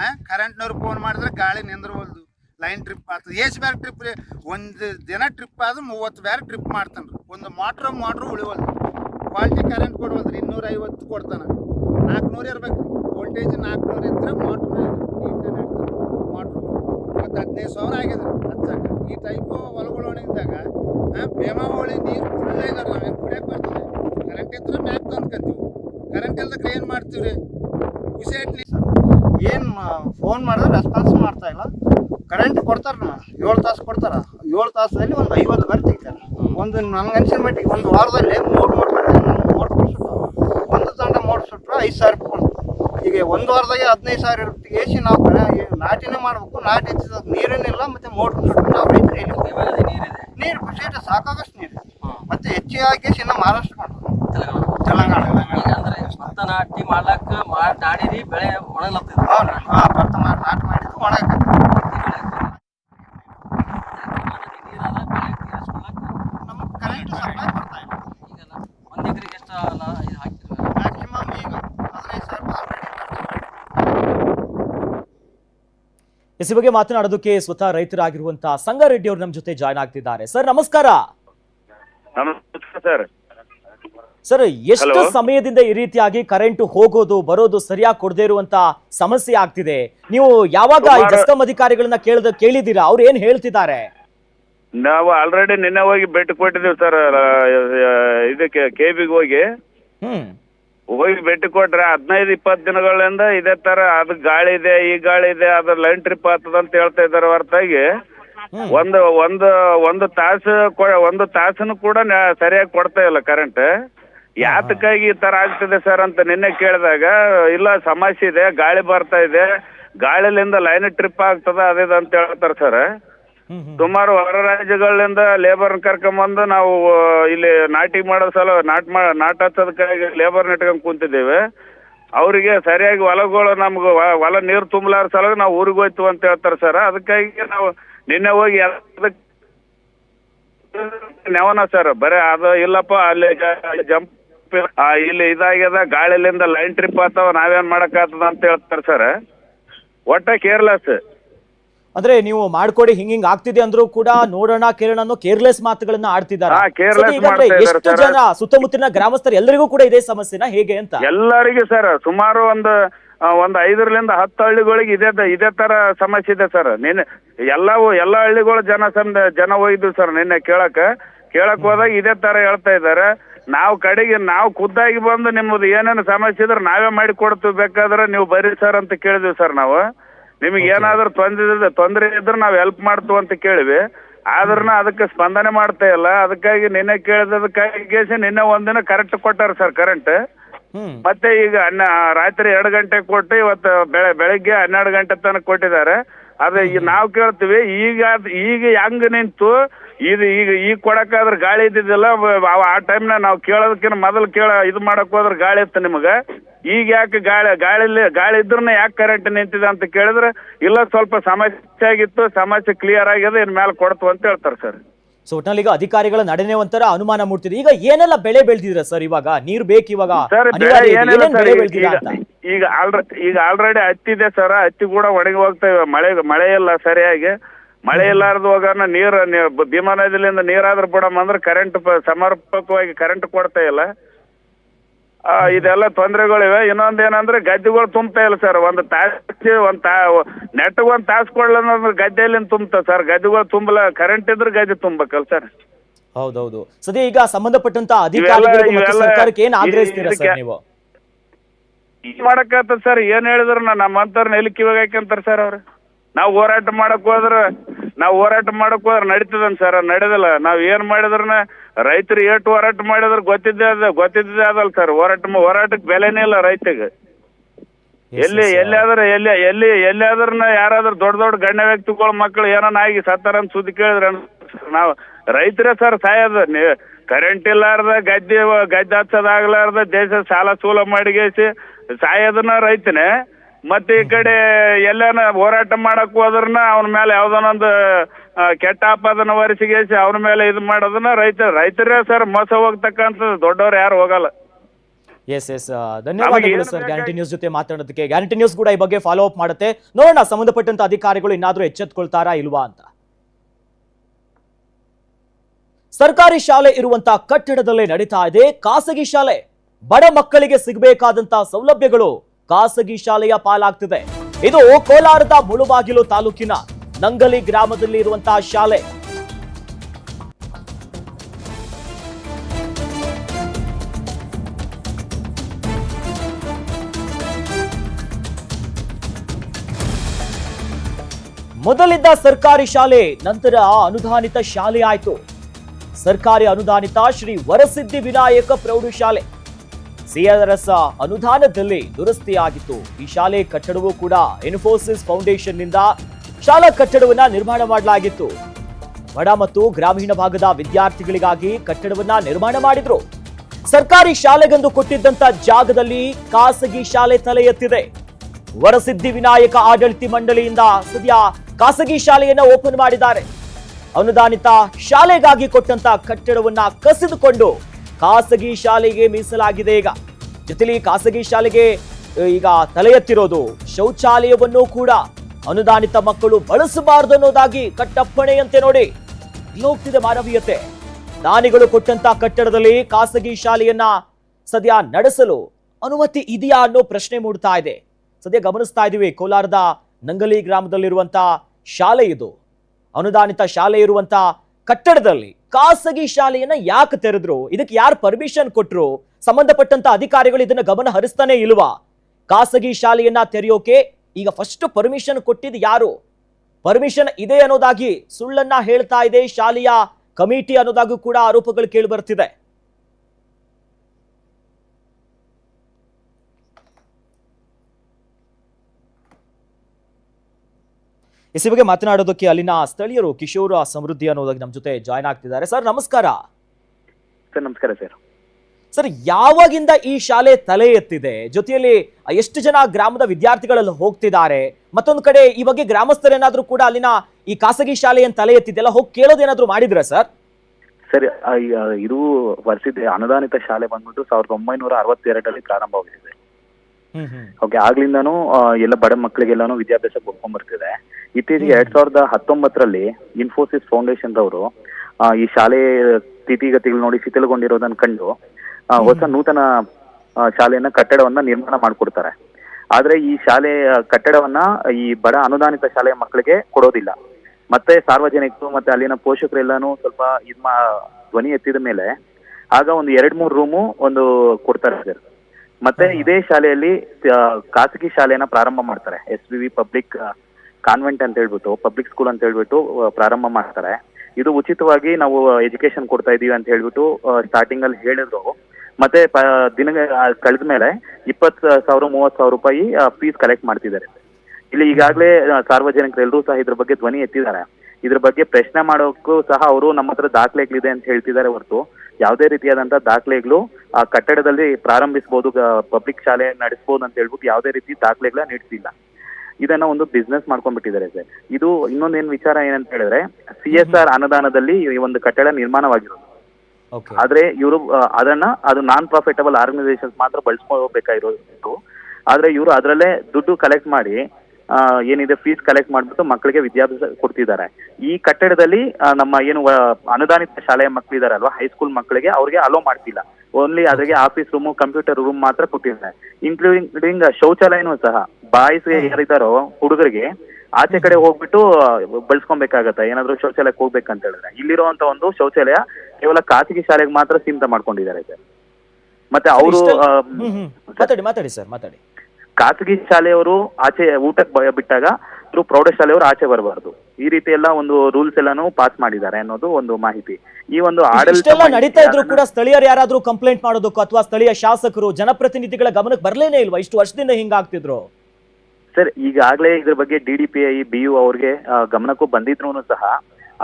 Speaker 4: ಹಾಂ ಕರೆಂಟ್ನವ್ರು ಫೋನ್ ಮಾಡಿದ್ರೆ ಗಾಳಿ ನಿಂದ್ರವಲ್ದು. ಲೈನ್ ಟ್ರಿಪ್ ಆಗ್ತದೆ ಎಷ್ಟು ಬೇರೆ ಟ್ರಿಪ್ ರೀ. ಒಂದು ದಿನ ಟ್ರಿಪ್ ಆದ್ರೆ ಮೂವತ್ತು ಬೇರೆ ಟ್ರಿಪ್ ಮಾಡ್ತಾನೆ ರೀ ಒಂದು ಮೋಟ್ರ್ ಮೋಟ್ರ್ ಉಳಿವಲ್ದು. ಕ್ವಾಲಿಟಿ ಕರೆಂಟ್ ಕೊಡವಲ್ದು. ಐವತ್ತು ಕೊಡ್ತಾನೆ. ನಾಲ್ಕುನೂರು ಇರ್ಬೇಕು ವೋಲ್ಟೇಜ್ ನಾಲ್ಕುನೂರು ಇದ್ರೆ ಮೋಟ್ರ್ ಹದಿನೈದು ಸಾವಿರ ಆಗಿದೆ. ಹಚ್ಚಾಕ ಈ ಟೈಪು ಹೊಲಗಳು ಒಣಗಿದಾಗ ಭೀಮಾವಳಿ ನೀರು ಕುಡಿದೇ ಇದಾರೆ ನಾವು ಕುಡಿಯಕ್ಕೆ ಬರ್ತದೆ ಕರೆಂಟ್ ಇದ್ರೆ ಮ್ಯಾಕ್ ತಂದ್ಕೊಂತೀವಿ ಕರೆಂಟ್ ಇಲ್ದಕ್ಕೆ ಏನು ಮಾಡ್ತೀವಿ ರೀ ಕುಸೇಟ್ ನೀರು
Speaker 5: ಏನು ಫೋನ್ ಮಾಡಿದ್ರೆ ರೆಸ್ಪಾನ್ಸ್ ಮಾಡ್ತಾ ಇಲ್ಲ. ಕರೆಂಟ್ ಕೊಡ್ತಾರ ಏಳು ತಾಸು ಕೊಡ್ತಾರ. ಏಳು ತಾಸದಲ್ಲಿ ಒಂದು ಐವತ್ತು ಬಾರಿ ತೆಗಿತಾರೆ ಒಂದು ನನಗೆ ಅನ್ಸಿದ ಮಟ್ಟಿಗೆ ಒಂದು ವಾರದಲ್ಲಿ ಮೂರು ಮೂರು ಮೋಟ್ರ್ ಸುಟ್ಟು ಒಂದು ತಂಡ ಮೋಟ್ರ್ ಸುಟ್ಟರು ಐದು ಸಾವಿರ. ಈಗ ಒಂದು ವಾರದಾಗೆ ಹದಿನೈದು ಸಾವಿರ ಇರುತ್ತೆ. ಏಸಿ ನಾವು ಕಡೆ ನಾಟಿನೇ ಮಾಡಬೇಕು. ನಾಟಿ ಹೆಚ್ಚಿದ ನೀರೇನಿಲ್ಲ ಮತ್ತೆ ಮೋಟ್ರ್ ಸುಟ್ಟು ನಾವು ರೈತರು ನೀರು ಖುಷಿ ಸಾಕಾಗಷ್ಟು ನೀರು. ಮತ್ತೆ ಹೆಚ್ಚಿಗೆ ಇನ್ನು ಮಹಾರಾಷ್ಟ್ರ ತೆಲಂಗಾಣ.
Speaker 6: ಅಂದ್ರೆ ಭತ್ತ ನಾಟಿ ಮಾಡ್ಲಕ್ಕ ಮಾಡಿ ನಾಡಿರಿ ಬೆಳೆ ಒಣಗ್ಲತ್ತದ
Speaker 5: ಹೌದು ಹಾಂ ಭತ್ತ ಮಾಡಿ ನಾಟಿ ಮಾಡಿದ್ದು ಒಣಗಕ್ಕೆ ನಮಗೆ ಕರೆಂಟ್ ಸಪ್ಲೈ ಬರ್ತಾ ಇಲ್ಲ
Speaker 6: ಈಗಲ್ಲ ಒಂದ್ ಎಕರೆಗೆ ಎಷ್ಟು ಅಲ್ಲ ಇದು ಹಾಕ್ತಿರ್ಬೇಕು
Speaker 5: ಮ್ಯಾಕ್ಸಿಮಮ್ ಈಗ ಹದಿನೈದು ಸಾವಿರ ಆಲ್ರೆಡಿ
Speaker 1: ಈ ಬಗ್ಗೆ ಮಾತನಾಡೋದಕ್ಕೆ ಸ್ವತಃ ರೈತರಾಗಿರುವಂತಹ ಸಂಘ ರೆಡ್ಡಿ ಅವರು ನಮ್ಮ ಜೊತೆ ಜಾಯ್ನ್ ಆಗ್ತಿದ್ದಾರೆ. ಸರ್ ನಮಸ್ಕಾರ.
Speaker 3: ಸರ್
Speaker 1: ಸರ್ ಎಷ್ಟು ಸಮಯದಿಂದ ಈ ರೀತಿಯಾಗಿ ಕರೆಂಟ್ ಹೋಗೋದು ಬರೋದು ಸರಿಯಾಗಿ ಕೊಡದೇ ಇರುವಂತ ಸಮಸ್ಯೆ ಆಗ್ತಿದೆ. ನೀವು ಯಾವಾಗ ಜಸ್ಕಂ ಅಧಿಕಾರಿಗಳನ್ನ ಕೇಳಿದ ಕೇಳಿದ್ದೀರಾ? ಅವ್ರು ಏನ್ ಹೇಳ್ತಿದ್ದಾರೆ?
Speaker 3: ನಾವು ಆಲ್ರೆಡಿ ನಿನ್ನೆ ಹೋಗಿ ಭೇಟಿ ಕೊಟ್ಟಿದ್ದೀವಿ ಸರ್ ಇದಕ್ಕೆ ಕೇಬಿಗೆ ಹೋಗಿ.
Speaker 1: ಹ್ಮ್.
Speaker 3: ಹೋಗಿ ಭೇಟಿ ಕೊಟ್ರೆ ಹದಿನೈದು ಇಪ್ಪತ್ತು ದಿನಗಳಿಂದ ಇದೇ ತರ ಅದು ಗಾಳಿ ಇದೆ ಈ ಗಾಳಿ ಇದೆ ಅದು ಲೈನ್ ಟ್ರಿಪ್ ಆಗ್ತದ ಅಂತ ಹೇಳ್ತಾ ಇದ್ದಾರೆ ಹೊರತಾಗಿ. ಒಂದು ಒಂದು ಒಂದು ತಾಸು ಒಂದು ತಾಸನು ಕೂಡ ಸರಿಯಾಗಿ ಕೊಡ್ತಾ ಇಲ್ಲ ಕರೆಂಟ್ ಯಾತಕ್ಕಾಗಿ ಈ ತರ ಆಗ್ತದೆ ಸರ್ ಅಂತ ನಿನ್ನೆ ಕೇಳಿದಾಗ ಇಲ್ಲ ಸಮಸ್ಯೆ ಇದೆ ಗಾಳಿ ಬರ್ತಾ ಇದೆ ಗಾಳಿಲಿಂದ ಲೈನ್ ಟ್ರಿಪ್ ಆಗ್ತದ ಅದೇ ಅಂತ ಹೇಳ್ತಾರೆ ಸರ್ ಸುಮಾರು ಹೊರ ರಾಜ್ಯಗಳಿಂದ ಲೇಬರ್ ಕರ್ಕೊಂಬಂದು ನಾವು ಇಲ್ಲಿ ನಾಟಿ ಮಾಡೋ ಸಲ, ನಾಟ್ ಮಾ, ನಾಟ ಹಚ್ಚೋದಕ್ಕಾಗಿ ಲೇಬರ್ ಇಟ್ಕೊಂಡು ಕುಂತಿದ್ದೇವೆ. ಅವರಿಗೆ ಸರಿಯಾಗಿ ಹೊಲಗಳು ನಮ್ಗೆ ಹೊಲ ನೀರು ತುಂಬಲಾರ ಸಲ ನಾವು ಊರಿಗೆ ಹೋಯ್ತು ಅಂತ ಹೇಳ್ತಾರೆ ಸರ್. ಅದಕ್ಕಾಗಿ ನಾವು ನಿನ್ನೆ ಹೋಗಿ ನೆವನ ಸರ್, ಬರೀ ಅದು ಇಲ್ಲಪ್ಪ, ಅಲ್ಲಿ ಜಂಪ್ ಇಲ್ಲಿ ಇದಾಗ್ಯದ, ಗಾಳಿಲಿಂದ ಲೈನ್ ಟ್ರಿಪ್ ಆಗ್ತಾವ, ನಾವೇನ್ ಮಾಡಕ್ಕಾಗ್ತದ ಅಂತ ಹೇಳ್ತಾರೆ ಸರ್. ಒಟ್ಟ ಕೇರ್ಲೆಸ್
Speaker 1: ಅಂದ್ರೆ ನೀವು ಮಾಡ್ಕೊಡಿ ಹಿಂಗ್ ಹಿಂಗ್ ಆಗ್ತಿದೆ ಅಂದ್ರೂ ಕೂಡ ನೋಡೋಣ ಕೇಳೋಣ ಅನ್ನೋ ಕೇರ್ಲೆಸ್ ಮಾತುಗಳನ್ನ ಆಡ್ತಿದ್ದಾರೆ. ಎಷ್ಟು ಜನ ಸುತ್ತಮುತ್ತಲಿನ ಗ್ರಾಮಸ್ಥರು ಎಲ್ಲರಿಗೂ ಕೂಡ ಇದೇ ಸಮಸ್ಯೆನ? ಹೇಗೆ ಅಂತ?
Speaker 7: ಎಲ್ಲರಿಗೂ ಸರ್ ಸುಮಾರು ಒಂದು ಒಂದ್ ಐದರಿಂದ ಹತ್ತು ಹಳ್ಳಿಗಳಿಗೆ ಇದೇ ಇದೇ ತರ ಸಮಸ್ಯೆ ಇದೆ ಸರ್ ನಿನ್ನೆ ಎಲ್ಲವೂ ಎಲ್ಲ ಹಳ್ಳಿಗಳು ಜನ ಸಂದ ಜನ ಹೋಗಿದ್ವಿ ಸರ್ ನಿನ್ನೆ ಕೇಳಕ ಕೇಳಕ್ ಹೋದಾಗ ಇದೇ ತರ ಹೇಳ್ತಾ ಇದ್ದಾರೆ. ನಾವು ಕಡೆಗೆ ನಾವು ಖುದ್ದಾಗಿ ಬಂದು ನಿಮ್ಮದು ಏನೇನು ಸಮಸ್ಯೆ ಇದ್ರೆ ನಾವೇ ಮಾಡಿ ಕೊಡ್ತೀವಿ ಬೇಕಾದ್ರೆ ನೀವು ಬರ್ರಿ ಸರ್ ಅಂತ ಕೇಳಿದ್ವಿ ಸರ್ ನಾವು. ನಿಮಗೆ ಏನಾದ್ರೂ ತೊಂದರೆ ತೊಂದರೆ ಇದ್ರೆ ನಾವು ಹೆಲ್ಪ್ ಮಾಡ್ತು ಅಂತ ಕೇಳಿವಿ. ಆದ್ರೂ ಅದಕ್ಕೆ ಸ್ಪಂದನೆ ಮಾಡ್ತಾ ಇಲ್ಲ. ಅದಕ್ಕಾಗಿ ನಿನ್ನೆ ಕೇಳಿದಕ್ಕಾಗಿ ನಿನ್ನೆ ಒಂದಿನ ಕರೆಕ್ಟ್ ಕೊಟ್ಟಾರ ಸರ್ ಕರೆಂಟ್ ಮತ್ತೆ ಈಗ ಅನ್ನ ರಾತ್ರಿ ಎರಡು ಗಂಟೆ ಕೊಟ್ಟು ಇವತ್ತು ಬೆಳೆ ಬೆಳಿಗ್ಗೆ ಹನ್ನೆರಡು ಗಂಟೆ ತನಕ ಕೊಟ್ಟಿದ್ದಾರೆ. ಅದೇ ನಾವು ಕೇಳ್ತೀವಿ ಈಗ ಈಗ ಹೆಂಗ್ ನಿಂತು ಇದು ಈಗ ಈಗ ಕೊಡಕ್ಕಾದ್ರೆ ಗಾಳಿ ಇದ್ದಿದ್ದಿಲ್ಲ ಆ ಟೈಮ್ನ ನಾವು ಕೇಳೋದಕ್ಕಿಂತ ಮೊದಲು ಕೇಳ ಇದು ಮಾಡಕ್ ಹೋದ್ರೆ ಗಾಳಿ ಇತ್ತು ನಿಮಗೆ. ಈಗ ಯಾಕೆ ಗಾಳಿ ಗಾಳಿಲಿ ಗಾಳಿ ಇದ್ರನ್ನ ಯಾಕೆ ಕರೆಂಟ್ ನಿಂತಿದೆ ಅಂತ ಕೇಳಿದ್ರೆ ಇಲ್ಲ ಸ್ವಲ್ಪ ಸಮಸ್ಯೆ ಆಗಿತ್ತು ಸಮಸ್ಯೆ ಕ್ಲಿಯರ್ ಆಗಿದೆ ಇನ್ ಮೇಲೆ ಕೊಡ್ತು ಅಂತ ಹೇಳ್ತಾರೆ ಸರ್
Speaker 1: ಸೊ ಒಟ್ನಲ್ಲಿ ಈಗ ಅಧಿಕಾರಿಗಳ ನಡೆನೆ ಒಂಥರ ಅನುಮಾನ ಮೂಡ್ತಿದೆ. ಈಗ ಏನೆಲ್ಲ ಬೆಳೆ ಬೆಳೆದಿದ್ರ ಸರ್ ಇವಾಗ? ನೀರ್ ಬೇಕು ಇವಾಗ.
Speaker 7: ಸರ್ ಈಗ
Speaker 1: ಅಂತ?
Speaker 7: ಈಗ ಆಲ್ರೆ ಈಗ ಆಲ್ರೆಡಿ ಹತ್ತಿದೆ ಸರ್ ಹತ್ತಿ ಕೂಡ ಒಣಗಿ ಹೋಗ್ತಾ ಇವೆ. ಮಳೆ ಮಳೆ ಇಲ್ಲ ಸರಿಯಾಗಿ ಮಳೆ ಇಲ್ಲಾರ್ದು ಹೋಗೋಣ ನೀರ್ ಭೀಮಾ ನದಿಲಿಂದ ನೀರಾದ್ರೂ ಬಿಡಮ್ಮ ಅಂದ್ರೆ ಕರೆಂಟ್ ಸಮರ್ಪಕವಾಗಿ ಕರೆಂಟ್ ಕೊಡ್ತಾ ಇಲ್ಲ. ಇದೆಲ್ಲ ತೊಂದರೆಗಳಿವೆ. ಇನ್ನೊಂದ್ ಏನಂದ್ರೆ ಗದ್ದೆಗಳು ತುಂಬ್ತಾ ಇಲ್ಲ ಸರ್. ಒಂದು ತಾಸು ಒಂದ್ ತಾ ನೆಟ್ಗೆ ಒಂದ್ ತಾಸು ಕೊಡ್ಲಂದ್ರೆ ಗದ್ದೆಯಲ್ಲಿ ತುಂಬ್ತಾ ಸರ್. ಗದ್ದೆಗಳು ತುಂಬಲ ಕರೆಂಟ್ ಇದ್ರೆ ಗದ್ದೆ ತುಂಬಬೇಕಲ್ಲ ಸರ್.
Speaker 1: ಹೌದೌದು. ಸದ್ಯ ಈಗ ಸಂಬಂಧಪಟ್ಟಂತ ಅಧಿಕಾರಿಗಳು ಮತ್ತು
Speaker 7: ಇವೆಲ್ಲ-
Speaker 1: ಸರ್ಕಾರಕ್ಕೆ ಏನ್ ಆಗ್ರಹಿಸ್ತೀರಾ ಸರ್ ನೀವು?
Speaker 7: ಮಾಡಕ್ಕಾಗ್ತದ ಸರ್? ಏನ್ ಹೇಳಿದ್ರು ನಮ್ಮಂತವ್ರನ್ನ ಎಲ್ಲಿ ಕಿವಾಗ ಹಾಕಂತಾರ ಸರ್ ಅವ್ರು? ನಾವು ಹೋರಾಟ ಮಾಡಕ್ ಹೋದ್ರ ನಾವು ಹೋರಾಟ ಮಾಡಕ್ ಹೋದ್ರೆ ನಡೀತದನ್ ಸರ್? ನಡೆದಿಲ್ಲ. ನಾವ್ ಏನ್ ಮಾಡಿದ್ರನ ರೈತರು ಏಟು ಹೋರಾಟ ಮಾಡಿದ್ರೆ ಗೊತ್ತಿದ್ದೆ ಅದ ಗೊತ್ತಿದ್ದೇ ಅದಲ್ಲ ಸರ್. ಹೋರಾಟ ಹೋರಾಟಕ್ ಹೋರಾಟಕ್ಕೆ ಬೆಲೆನೇ ಇಲ್ಲ ರೈತಗ ಎಲ್ಲಿ
Speaker 1: ಎಲ್ಲಿಯಾದ್ರೂ
Speaker 7: ಎಲ್ಲಿ ಎಲ್ಲಿ ಎಲ್ಲಿ ಎಲ್ಲಿ ಆದ್ರನ ಯಾರಾದ್ರೂ ದೊಡ್ಡ ದೊಡ್ಡ ಗಣ್ಯ ವ್ಯಕ್ತಿಗಳ ಮಕ್ಕಳು ಏನನ ಆಗಿ ಸತ್ತಾರ ಅಂತ ಸುದ್ದಿ ಕೇಳಿದ್ರೆ ನಾವು ರೈತರೇ ಸರ್ ಸಾಯೋದು. ನೀ ಕರೆಂಟ್ ಇಲ್ಲಾರ್ದ ಗದ್ದೆ ಗದ್ದೆ ಹಚ್ಚೋದಾಗ್ಲಾರ್ದ ದೇಶ ಸಾಲ ಸೂಲ ಮಾಡಿಗೇಸಿ ಸಾಯೋದನ್ನ ರೈತನೇ. ಮತ್ತೆ ಈ ಕಡೆ ಎಲ್ಲಾನ ಹೋರಾಟ ಮಾಡಕ್ ಹೋದ್ರನ ಅವನ ಮೇಲೆ ಯಾವ್ದನೊಂದು ಕೆಟ್ಟ ಆಪಾದನ ವರಿಸಿಗೇಸಿ ಅವನ ಮೇಲೆ ಇದು ಮಾಡೋದನ್ನ ರೈತ ರೈತರೇ ಸರ್ ಮೋಸ ಹೋಗ್ತಕ್ಕಂಥದ್ದು. ದೊಡ್ಡವ್ರು ಯಾರು ಹೋಗಲ್ಲ.
Speaker 1: ಎಸ್ ಎಸ್ ಧನ್ಯವಾದಗಳು ಸರ್ ಗ್ಯಾರಂಟಿ ನ್ಯೂಸ್ ಜೊತೆ ಮಾತಾಡೋದಕ್ಕೆ. ಗ್ಯಾರಂಟಿ ನ್ಯೂಸ್ ಕೂಡ ಈ ಬಗ್ಗೆ ಫಾಲೋ ಅಪ್ ಮಾಡುತ್ತೆ. ನೋಡೋಣ ಸಂಬಂಧಪಟ್ಟಂತ ಅಧಿಕಾರಿಗಳು ಇನ್ನಾದ್ರೂ ಎಚ್ಚೆತ್ಕೊಳ್ತಾರಾ ಇಲ್ವಾ ಅಂತ. ಸರ್ಕಾರಿ ಶಾಲೆ ಇರುವಂತ ಕಟ್ಟಡದಲ್ಲೇ ನಡೀತಾ ಇದೆ. ಖಾಸಗಿ ಶಾಲೆ ಬಡ ಮಕ್ಕಳಿಗೆ ಸಿಗಬೇಕಾದಂತ ಸೌಲಭ್ಯಗಳು ಖಾಸಗಿ ಶಾಲೆಯ ಪಾಲಾಗ್ತಿದೆ. ಇದು ಕೋಲಾರದ ಮುಳುಬಾಗಿಲು ತಾಲೂಕಿನ ನಂಗಲಿ ಗ್ರಾಮದಲ್ಲಿ ಇರುವಂತಹ ಶಾಲೆ. ಮೊದಲಿದ್ದ ಸರ್ಕಾರಿ ಶಾಲೆ, ನಂತರ ಅನುದಾನಿತ ಶಾಲೆ ಆಯಿತು. ಸರ್ಕಾರಿ ಅನುದಾನಿತ ಶ್ರೀ ವರಸಿದ್ಧಿ ವಿನಾಯಕ ಪ್ರೌಢಶಾಲೆ. ಸಿಆರ್ಎಸ್ ಅನುದಾನದಲ್ಲಿ ದುರಸ್ತಿಯಾಗಿತ್ತು. ಈ ಶಾಲೆ ಕಟ್ಟಡವೂ ಕೂಡ ಇನ್ಫೋಸಿಸ್ ಫೌಂಡೇಶನ್ನಿಂದ ಶಾಲಾ ಕಟ್ಟಡವನ್ನ ನಿರ್ಮಾಣ ಮಾಡಲಾಗಿತ್ತು. ಬಡ ಮತ್ತು ಗ್ರಾಮೀಣ ಭಾಗದ ವಿದ್ಯಾರ್ಥಿಗಳಿಗಾಗಿ ಕಟ್ಟಡವನ್ನ ನಿರ್ಮಾಣ ಮಾಡಿದ್ರು. ಸರ್ಕಾರಿ ಶಾಲೆಗೆಂದು ಕೊಟ್ಟಿದ್ದಂತ ಜಾಗದಲ್ಲಿ ಖಾಸಗಿ ಶಾಲೆ ತಲೆ ಎತ್ತಿದೆ. ವರಸಿದ್ಧಿ ವಿನಾಯಕ ಆಡಳಿತ ಮಂಡಳಿಯಿಂದ ಸದ್ಯ ಖಾಸಗಿ ಶಾಲೆಯನ್ನ ಓಪನ್ ಮಾಡಿದ್ದಾರೆ. ಅನುದಾನಿತ ಶಾಲೆಗಾಗಿ ಕೊಟ್ಟಂತ ಕಟ್ಟಡವನ್ನ ಕಸಿದುಕೊಂಡು ಖಾಸಗಿ ಶಾಲೆಗೆ ಮೀಸಲಾಗಿದೆ ಈಗ. ಜೊತೆಲಿ ಖಾಸಗಿ ಶಾಲೆಗೆ ಈಗ ತಲೆ ಎತ್ತಿರೋದು ಶೌಚಾಲಯವನ್ನು ಕೂಡ ಅನುದಾನಿತ ಮಕ್ಕಳು ಬಳಸಬಾರದು ಅನ್ನೋದಾಗಿ ಕಟ್ಟಪ್ಪಣೆಯಂತೆ ನೋಡಿ. ಹೋಗ್ತಿದೆ ಮಾನವೀಯತೆ. ದಾನಿಗಳು ಕೊಟ್ಟಂತ ಕಟ್ಟಡದಲ್ಲಿ ಖಾಸಗಿ ಶಾಲೆಯನ್ನ ಸದ್ಯ ನಡೆಸಲು ಅನುಮತಿ ಇದೆಯಾ ಅನ್ನೋ ಪ್ರಶ್ನೆ ಮೂಡ್ತಾ ಇದೆ. ಸದ್ಯ ಗಮನಿಸ್ತಾ ಇದೀವಿ ಕೋಲಾರದ ನಂಗಲಿ ಗ್ರಾಮದಲ್ಲಿರುವಂತ ಶಾಲೆ ಇದು. ಅನುದಾನಿತ ಶಾಲೆ ಇರುವಂತ ಕಟ್ಟಡದಲ್ಲಿ ಖಾಸಗಿ ಶಾಲೆಯನ್ನ ಯಾಕೆ ತೆರೆದ್ರು? ಇದಕ್ಕೆ ಯಾರು ಪರ್ಮಿಷನ್ ಕೊಟ್ಟರು ಸಂಬಂಧಪಟ್ಟಂತ ಅಧಿಕಾರಿಗಳು ಇದನ್ನ ಗಮನ ಹರಿಸ್ತಾನೆ ಇಲ್ವಾ? ಖಾಸಗಿ ಶಾಲೆಯನ್ನ ತೆರೆಯೋಕೆ ಈಗ ಫಸ್ಟ್ ಪರ್ಮಿಷನ್ ಕೊಟ್ಟಿದ್ದು ಯಾರು? ಪರ್ಮಿಷನ್ ಇದೆ ಅನ್ನೋದಾಗಿ ಸುಳ್ಳನ್ನ ಹೇಳ್ತಾ ಇದೆ ಶಾಲೆಯ ಕಮಿಟಿ ಅನ್ನೋದಾಗೂ ಕೂಡ ಆರೋಪಗಳು ಕೇಳಿ ಬರ್ತಿದೆ. ಇಸಿ ಬಗ್ಗೆ ಮಾತನಾಡೋದಕ್ಕೆ ಅಲ್ಲಿನ ಸ್ಥಳೀಯರು ಕಿಶೋರ ಸಮೃದ್ಧಿ ಅನ್ನೋದಾಗಿ ನಮ್ಮ ಜೊತೆ ಜಾಯ್ನ್ ಆಗ್ತಿದ್ದಾರೆ. ಸರ್ ನಮಸ್ಕಾರ.
Speaker 8: ಸರ್ ನಮಸ್ಕಾರ ಸರ್.
Speaker 1: ಸರ್ ಯಾವಾಗಿಂದ ಈ ಶಾಲೆ ತಲೆ ಎತ್ತಿದೆ? ಜೊತೆಯಲ್ಲಿ ಎಷ್ಟು ಜನ ಗ್ರಾಮದ ವಿದ್ಯಾರ್ಥಿಗಳಲ್ಲಿ ಹೋಗ್ತಿದ್ದಾರೆ? ಮತ್ತೊಂದು ಕಡೆ ಈ ಬಗ್ಗೆ ಗ್ರಾಮಸ್ಥರೇನಾದ್ರೂ ಕೂಡ ಅಲ್ಲಿನ ಈ ಖಾಸಗಿ ಶಾಲೆಯನ್ನು ತಲೆ ಎತ್ತಿದೆಲ್ಲ ಹೋಗಿ ಕೇಳೋದೇನಾದ್ರೂ ಮಾಡಿದ್ರ ಸರ್?
Speaker 8: ಸರ್ ಇದು ವರ್ಷದ ಅನುದಾನಿತ ಶಾಲೆ ಬಂದ್ಬಿಟ್ಟು ಸಾವಿರದ ಒಂಬೈನೂರ ಅರವತ್ತೆರಡರಲ್ಲಿ ಪ್ರಾರಂಭವಾಗಿದೆ. ಓಕೆ ಆಗ್ಲಿಂದಾನು ಎಲ್ಲ ಬಡ ಮಕ್ಕಳಿಗೆಲ್ಲಾನು ವಿದ್ಯಾಭ್ಯಾಸ ಕೊಡ್ಕೊಂಡ್ ಬರ್ತಿದೆ ಇತ್ತೀಚೆಗೆ ಎರಡ್ ಸಾವಿರದ ಹತ್ತೊಂಬತ್ತರಲ್ಲಿ ಇನ್ಫೋಸಿಸ್ ಫೌಂಡೇಶನ್ ರವರು ಈ ಶಾಲೆ ಸ್ಥಿತಿಗತಿಗಳು ನೋಡಿ ಶಿಥಿಲಗೊಂಡಿರೋದನ್ನ ಕಂಡು ಹೊಸ ನೂತನ ಶಾಲೆಯನ್ನ ಕಟ್ಟಡವನ್ನ ನಿರ್ಮಾಣ ಮಾಡ್ಕೊಡ್ತಾರೆ. ಆದ್ರೆ ಈ ಶಾಲೆ ಕಟ್ಟಡವನ್ನ ಈ ಬಡ ಅನುದಾನಿತ ಶಾಲೆಯ ಮಕ್ಕಳಿಗೆ ಕೊಡೋದಿಲ್ಲ. ಮತ್ತೆ ಸಾರ್ವಜನಿಕರು ಮತ್ತೆ ಅಲ್ಲಿನ ಪೋಷಕರೆಲ್ಲಾನು ಸ್ವಲ್ಪ ಇದ್ ಮಾ ಧ್ವನಿ ಎತ್ತಿದ ಮೇಲೆ ಆಗ ಒಂದು ಎರಡ್ ಮೂರ್ ರೂಮು ಒಂದು ಕೊಡ್ತಾರೆ ಸರ್. ಮತ್ತೆ ಇದೇ ಶಾಲೆಯಲ್ಲಿ ಖಾಸಗಿ ಶಾಲೆಯನ್ನ ಪ್ರಾರಂಭ ಮಾಡ್ತಾರೆ. S V V public convent ಅಂತ ಹೇಳ್ಬಿಟ್ಟು ಪಬ್ಲಿಕ್ ಸ್ಕೂಲ್ ಅಂತ ಹೇಳ್ಬಿಟ್ಟು ಪ್ರಾರಂಭ ಮಾಡ್ತಾರೆ. ಇದು ಉಚಿತವಾಗಿ ನಾವು ಎಜುಕೇಶನ್ ಕೊಡ್ತಾ ಇದೀವಿ ಅಂತ ಹೇಳ್ಬಿಟ್ಟು ಸ್ಟಾರ್ಟಿಂಗ್ ಅಲ್ಲಿ ಹೇಳಿದ್ರು. ಮತ್ತೆ ದಿನ ಕಳೆದ ಮೇಲೆ ಇಪ್ಪತ್ ಸಾವಿರ ಮೂವತ್ ಸಾವಿರ ರೂಪಾಯಿ ಫೀಸ್ ಕಲೆಕ್ಟ್ ಮಾಡ್ತಿದ್ದಾರೆ. ಇಲ್ಲಿ ಈಗಾಗಲೇ ಸಾರ್ವಜನಿಕರೆಲ್ಲರೂ ಸಹ ಇದ್ರ ಬಗ್ಗೆ ಧ್ವನಿ ಎತ್ತಿದ್ದಾರೆ. ಇದ್ರ ಬಗ್ಗೆ ಪ್ರಶ್ನೆ ಮಾಡೋಕ್ಕೂ ಸಹ ಅವರು ನಮ್ಮ ಹತ್ರ ದಾಖಲೆಗಳಿದೆ ಅಂತ ಹೇಳ್ತಿದ್ದಾರೆ ಹೊರತು. ಯಾವುದೇ ರೀತಿಯಾದಂತಹ ದಾಖಲೆಗಳು ಆ ಕಟ್ಟಡದಲ್ಲಿ ಪ್ರಾರಂಭಿಸಬಹುದು ಪಬ್ಲಿಕ್ ಶಾಲೆ ನಡೆಸಬಹುದು ಅಂತ ಹೇಳ್ಬಿಟ್ಟು ಯಾವುದೇ ರೀತಿ ದಾಖಲೆಗಳ ನೀಡ್ತಿಲ್ಲ ಇದನ್ನ ಒಂದು ಬಿಸ್ನೆಸ್ ಮಾಡ್ಕೊಂಡ್ಬಿಟ್ಟಿದ್ದಾರೆ ಸರ್. ಇದು ಇನ್ನೊಂದೇನ್ ವಿಚಾರ ಏನಂತ ಹೇಳಿದ್ರೆ ಸಿ ಎಸ್ ಆರ್ ಅನುದಾನದಲ್ಲಿ ಈ ಒಂದು ಕಟ್ಟಡ ನಿರ್ಮಾಣವಾಗಿರೋದು. ಆದ್ರೆ ಇವರು ಅದನ್ನ ಅದು ನಾನ್ ಪ್ರಾಫಿಟಬಲ್ ಆರ್ಗನೈಸೇಷನ್ ಮಾತ್ರ ಬಳಸ್ಕೋಬೇಕಾಗಿರೋದು. ಆದ್ರೆ ಇವರು ಅದರಲ್ಲೇ ದುಡ್ಡು ಕಲೆಕ್ಟ್ ಮಾಡಿ ಏನಿದೆ ಫೀಸ್ ಕಲೆಕ್ಟ್ ಮಾಡ್ಬಿಟ್ಟು ಮಕ್ಕಳಿಗೆ ವಿದ್ಯಾಭ್ಯಾಸ ಕೊಡ್ತಿದ್ದಾರೆ. ಈ ಕಟ್ಟಡದಲ್ಲಿ ನಮ್ಮ ಏನು ಅನುದಾನಿತ ಶಾಲೆಯ ಅಲ್ವಾ ಹೈಸ್ಕೂಲ್ ಮಕ್ಕಳಿಗೆ ಅವ್ರಿಗೆ ಅಲೋ ಮಾಡ್ತಿಲ್ಲ. ಓನ್ಲಿ ಅದಕ್ಕೆ ಆಫೀಸ್ ರೂಮು ಕಂಪ್ಯೂಟರ್ ರೂಮ್ ಮಾತ್ರ ಕೊಟ್ಟಿದ್ದಾರೆ. ಇನ್ಕ್ಲೂಡಿಂಗ್ ಶೌಚಾಲಯನೂ ಸಹ. ಬಾಯ್ಸ್ ಯಾರಿದ್ದಾರೋ ಹುಡುಗರಿಗೆ ಆಚೆ ಕಡೆ ಹೋಗ್ಬಿಟ್ಟು ಬಳಸ್ಕೊಬೇಕಾಗತ್ತೆ. ಏನಾದ್ರು ಶೌಚಾಲಯಕ್ಕೆ ಹೋಗ್ಬೇಕಂತ ಹೇಳಿದ್ರೆ. ಇಲ್ಲಿರುವಂತ ಒಂದು ಶೌಚಾಲಯ ಕೇವಲ ಖಾಸಗಿ ಶಾಲೆಗೆ ಮಾತ್ರ ಸೀಮಿತ ಮಾಡ್ಕೊಂಡಿದ್ದಾರೆ ಸರ್. ಮತ್ತೆ ಅವರು
Speaker 1: ಮಾತಾಡಿ ಮಾತಾಡಿ ಸರ್ ಮಾತಾಡಿ.
Speaker 8: ಖಾಸಗಿ ಶಾಲೆಯವರು ಆಚೆ ಊಟಕ್ಕೆ ಬಿಟ್ಟಾಗ ಇವರು ಪ್ರೌಢಶಾಲೆಯವರು ಆಚೆ ಬರಬಾರ್ದು. ಈ ರೀತಿ ಎಲ್ಲ ಒಂದು ರೂಲ್ಸ್ ಎಲ್ಲಾನು ಪಾಸ್ ಮಾಡಿದ್ದಾರೆ ಅನ್ನೋದು ಒಂದು ಮಾಹಿತಿ. ಈ ಒಂದು ಆಡಳಿತ
Speaker 1: ನಡೀತಾ ಇದ್ರು ಕೂಡ ಸ್ಥಳೀಯರು ಯಾರಾದ್ರೂ ಕಂಪ್ಲೇಂಟ್ ಮಾಡೋದಕ್ಕೂ ಅಥವಾ ಸ್ಥಳೀಯ ಶಾಸಕರು ಜನಪ್ರತಿನಿಧಿಗಳ ಗಮನಕ್ಕೆ ಬರ್ಲೇನೇ ಇಲ್ವಾ? ಇಷ್ಟು ವರ್ಷದಿಂದ ಹಿಂಗಾಗ್ತಿದ್ರು
Speaker 8: ಸರ್ ಈಗಾಗಲೇ ಇದ್ರ ಬಗ್ಗೆ D D P I B U ಅವ್ರಿಗೆ ಗಮನಕ್ಕೂ ಬಂದಿದ್ರು ಸಹ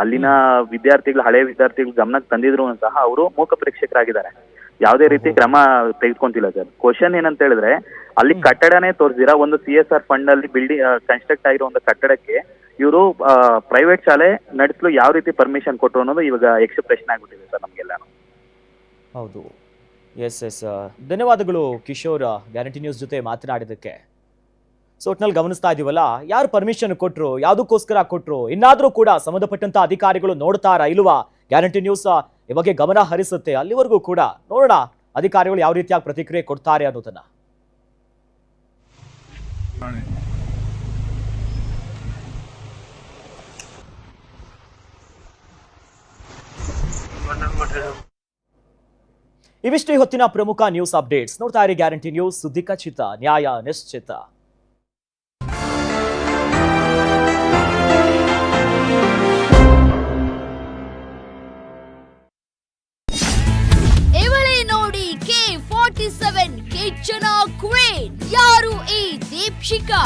Speaker 8: ಅಲ್ಲಿನ ವಿದ್ಯಾರ್ಥಿಗಳು ಹಳೆ ವಿದ್ಯಾರ್ಥಿಗಳು ಗಮನಕ್ಕೆ ತಂದಿದ್ರು ಸಹ ಅವರು ಮೂಕ ಪ್ರೇಕ್ಷಕರಾಗಿದ್ದಾರೆ. ಯಾವುದೇ ರೀತಿ ಕ್ರಮ ತೆಗೆದುಕೊಂತಿಲ್ಲ ಸರ್. ಕ್ವಶನ್ ಏನಂತ ಹೇಳಿದ್ರೆ ಅಲ್ಲಿ ಕಟ್ಟಡನೇ ತೋರಿಸಿರ ಒಂದು ಸಿ ಎಸ್ ಆರ್ ಫಂಡ್ ಅಲ್ಲಿ ಬಿಲ್ಡಿಂಗ್ ಕನ್ಸ್ಟ್ರಕ್ಟ್ ಆಗಿರೋ ಒಂದು ಕಟ್ಟಡಕ್ಕೆ ಇವರು ಪ್ರೈವೇಟ್ ಶಾಲೆ ನಡೆಸಲು ಯಾವ ರೀತಿ ಪರ್ಮಿಷನ್ ಕೊಟ್ಟರು ಅನ್ನೋದು ಇವಾಗ ಎಕ್ಸ್ಪ್ರೆಷನ್ ಪ್ರಶ್ನೆ ಆಗ್ಬಿಟ್ಟಿದೆ ಸರ್ ನಮಗೆಲ್ಲ
Speaker 1: ಹೌದು. ಎಸ್ ಎಸ್ ಧನ್ಯವಾದಗಳು ಕಿಶೋರ್ ಗ್ಯಾರಂಟಿ ನ್ಯೂಸ್ ಜೊತೆ ಮಾತನಾಡಿದಕ್ಕೆ ಸೊ ಒಟ್ನಲ್ಲಿ ಗಮನಿಸ್ತಾ ಇದೀವಲ್ಲ ಯಾರು ಪರ್ಮಿಷನ್ ಕೊಟ್ರು ಯಾವುದಕ್ಕೋಸ್ಕರ ಕೊಟ್ರು ಇನ್ನಾದರೂ ಕೂಡ ಸಂಬಂಧಪಟ್ಟಂತ ಅಧಿಕಾರಿಗಳು ನೋಡ್ತಾರಾ ಇಲ್ವಾ? ಗ್ಯಾರಂಟಿ ನ್ಯೂಸ್ ಈ ಬಗ್ಗೆ ಗಮನ ಹರಿಸುತ್ತೆ. ಅಲ್ಲಿವರೆಗೂ ಕೂಡ ನೋಡೋಣ ಅಧಿಕಾರಿಗಳು ಯಾವ ರೀತಿಯಾಗಿ ಪ್ರತಿಕ್ರಿಯೆ ಕೊಡ್ತಾರೆ ಅನ್ನೋದನ್ನ. ಇವಿಷ್ಟು ಹೊತ್ತಿನ ಪ್ರಮುಖ ನ್ಯೂಸ್ ಅಪ್ಡೇಟ್ಸ್ ನೋಡ್ತಾ ಇರಿ ಗ್ಯಾರಂಟಿ ನ್ಯೂಸ್ ಸುದ್ದಿ ಖಚಿತ, ನ್ಯಾಯ ನಿಶ್ಚಿತ.
Speaker 9: ಯಾರು ಈ ದೀಪ್ಶಿಕಾ?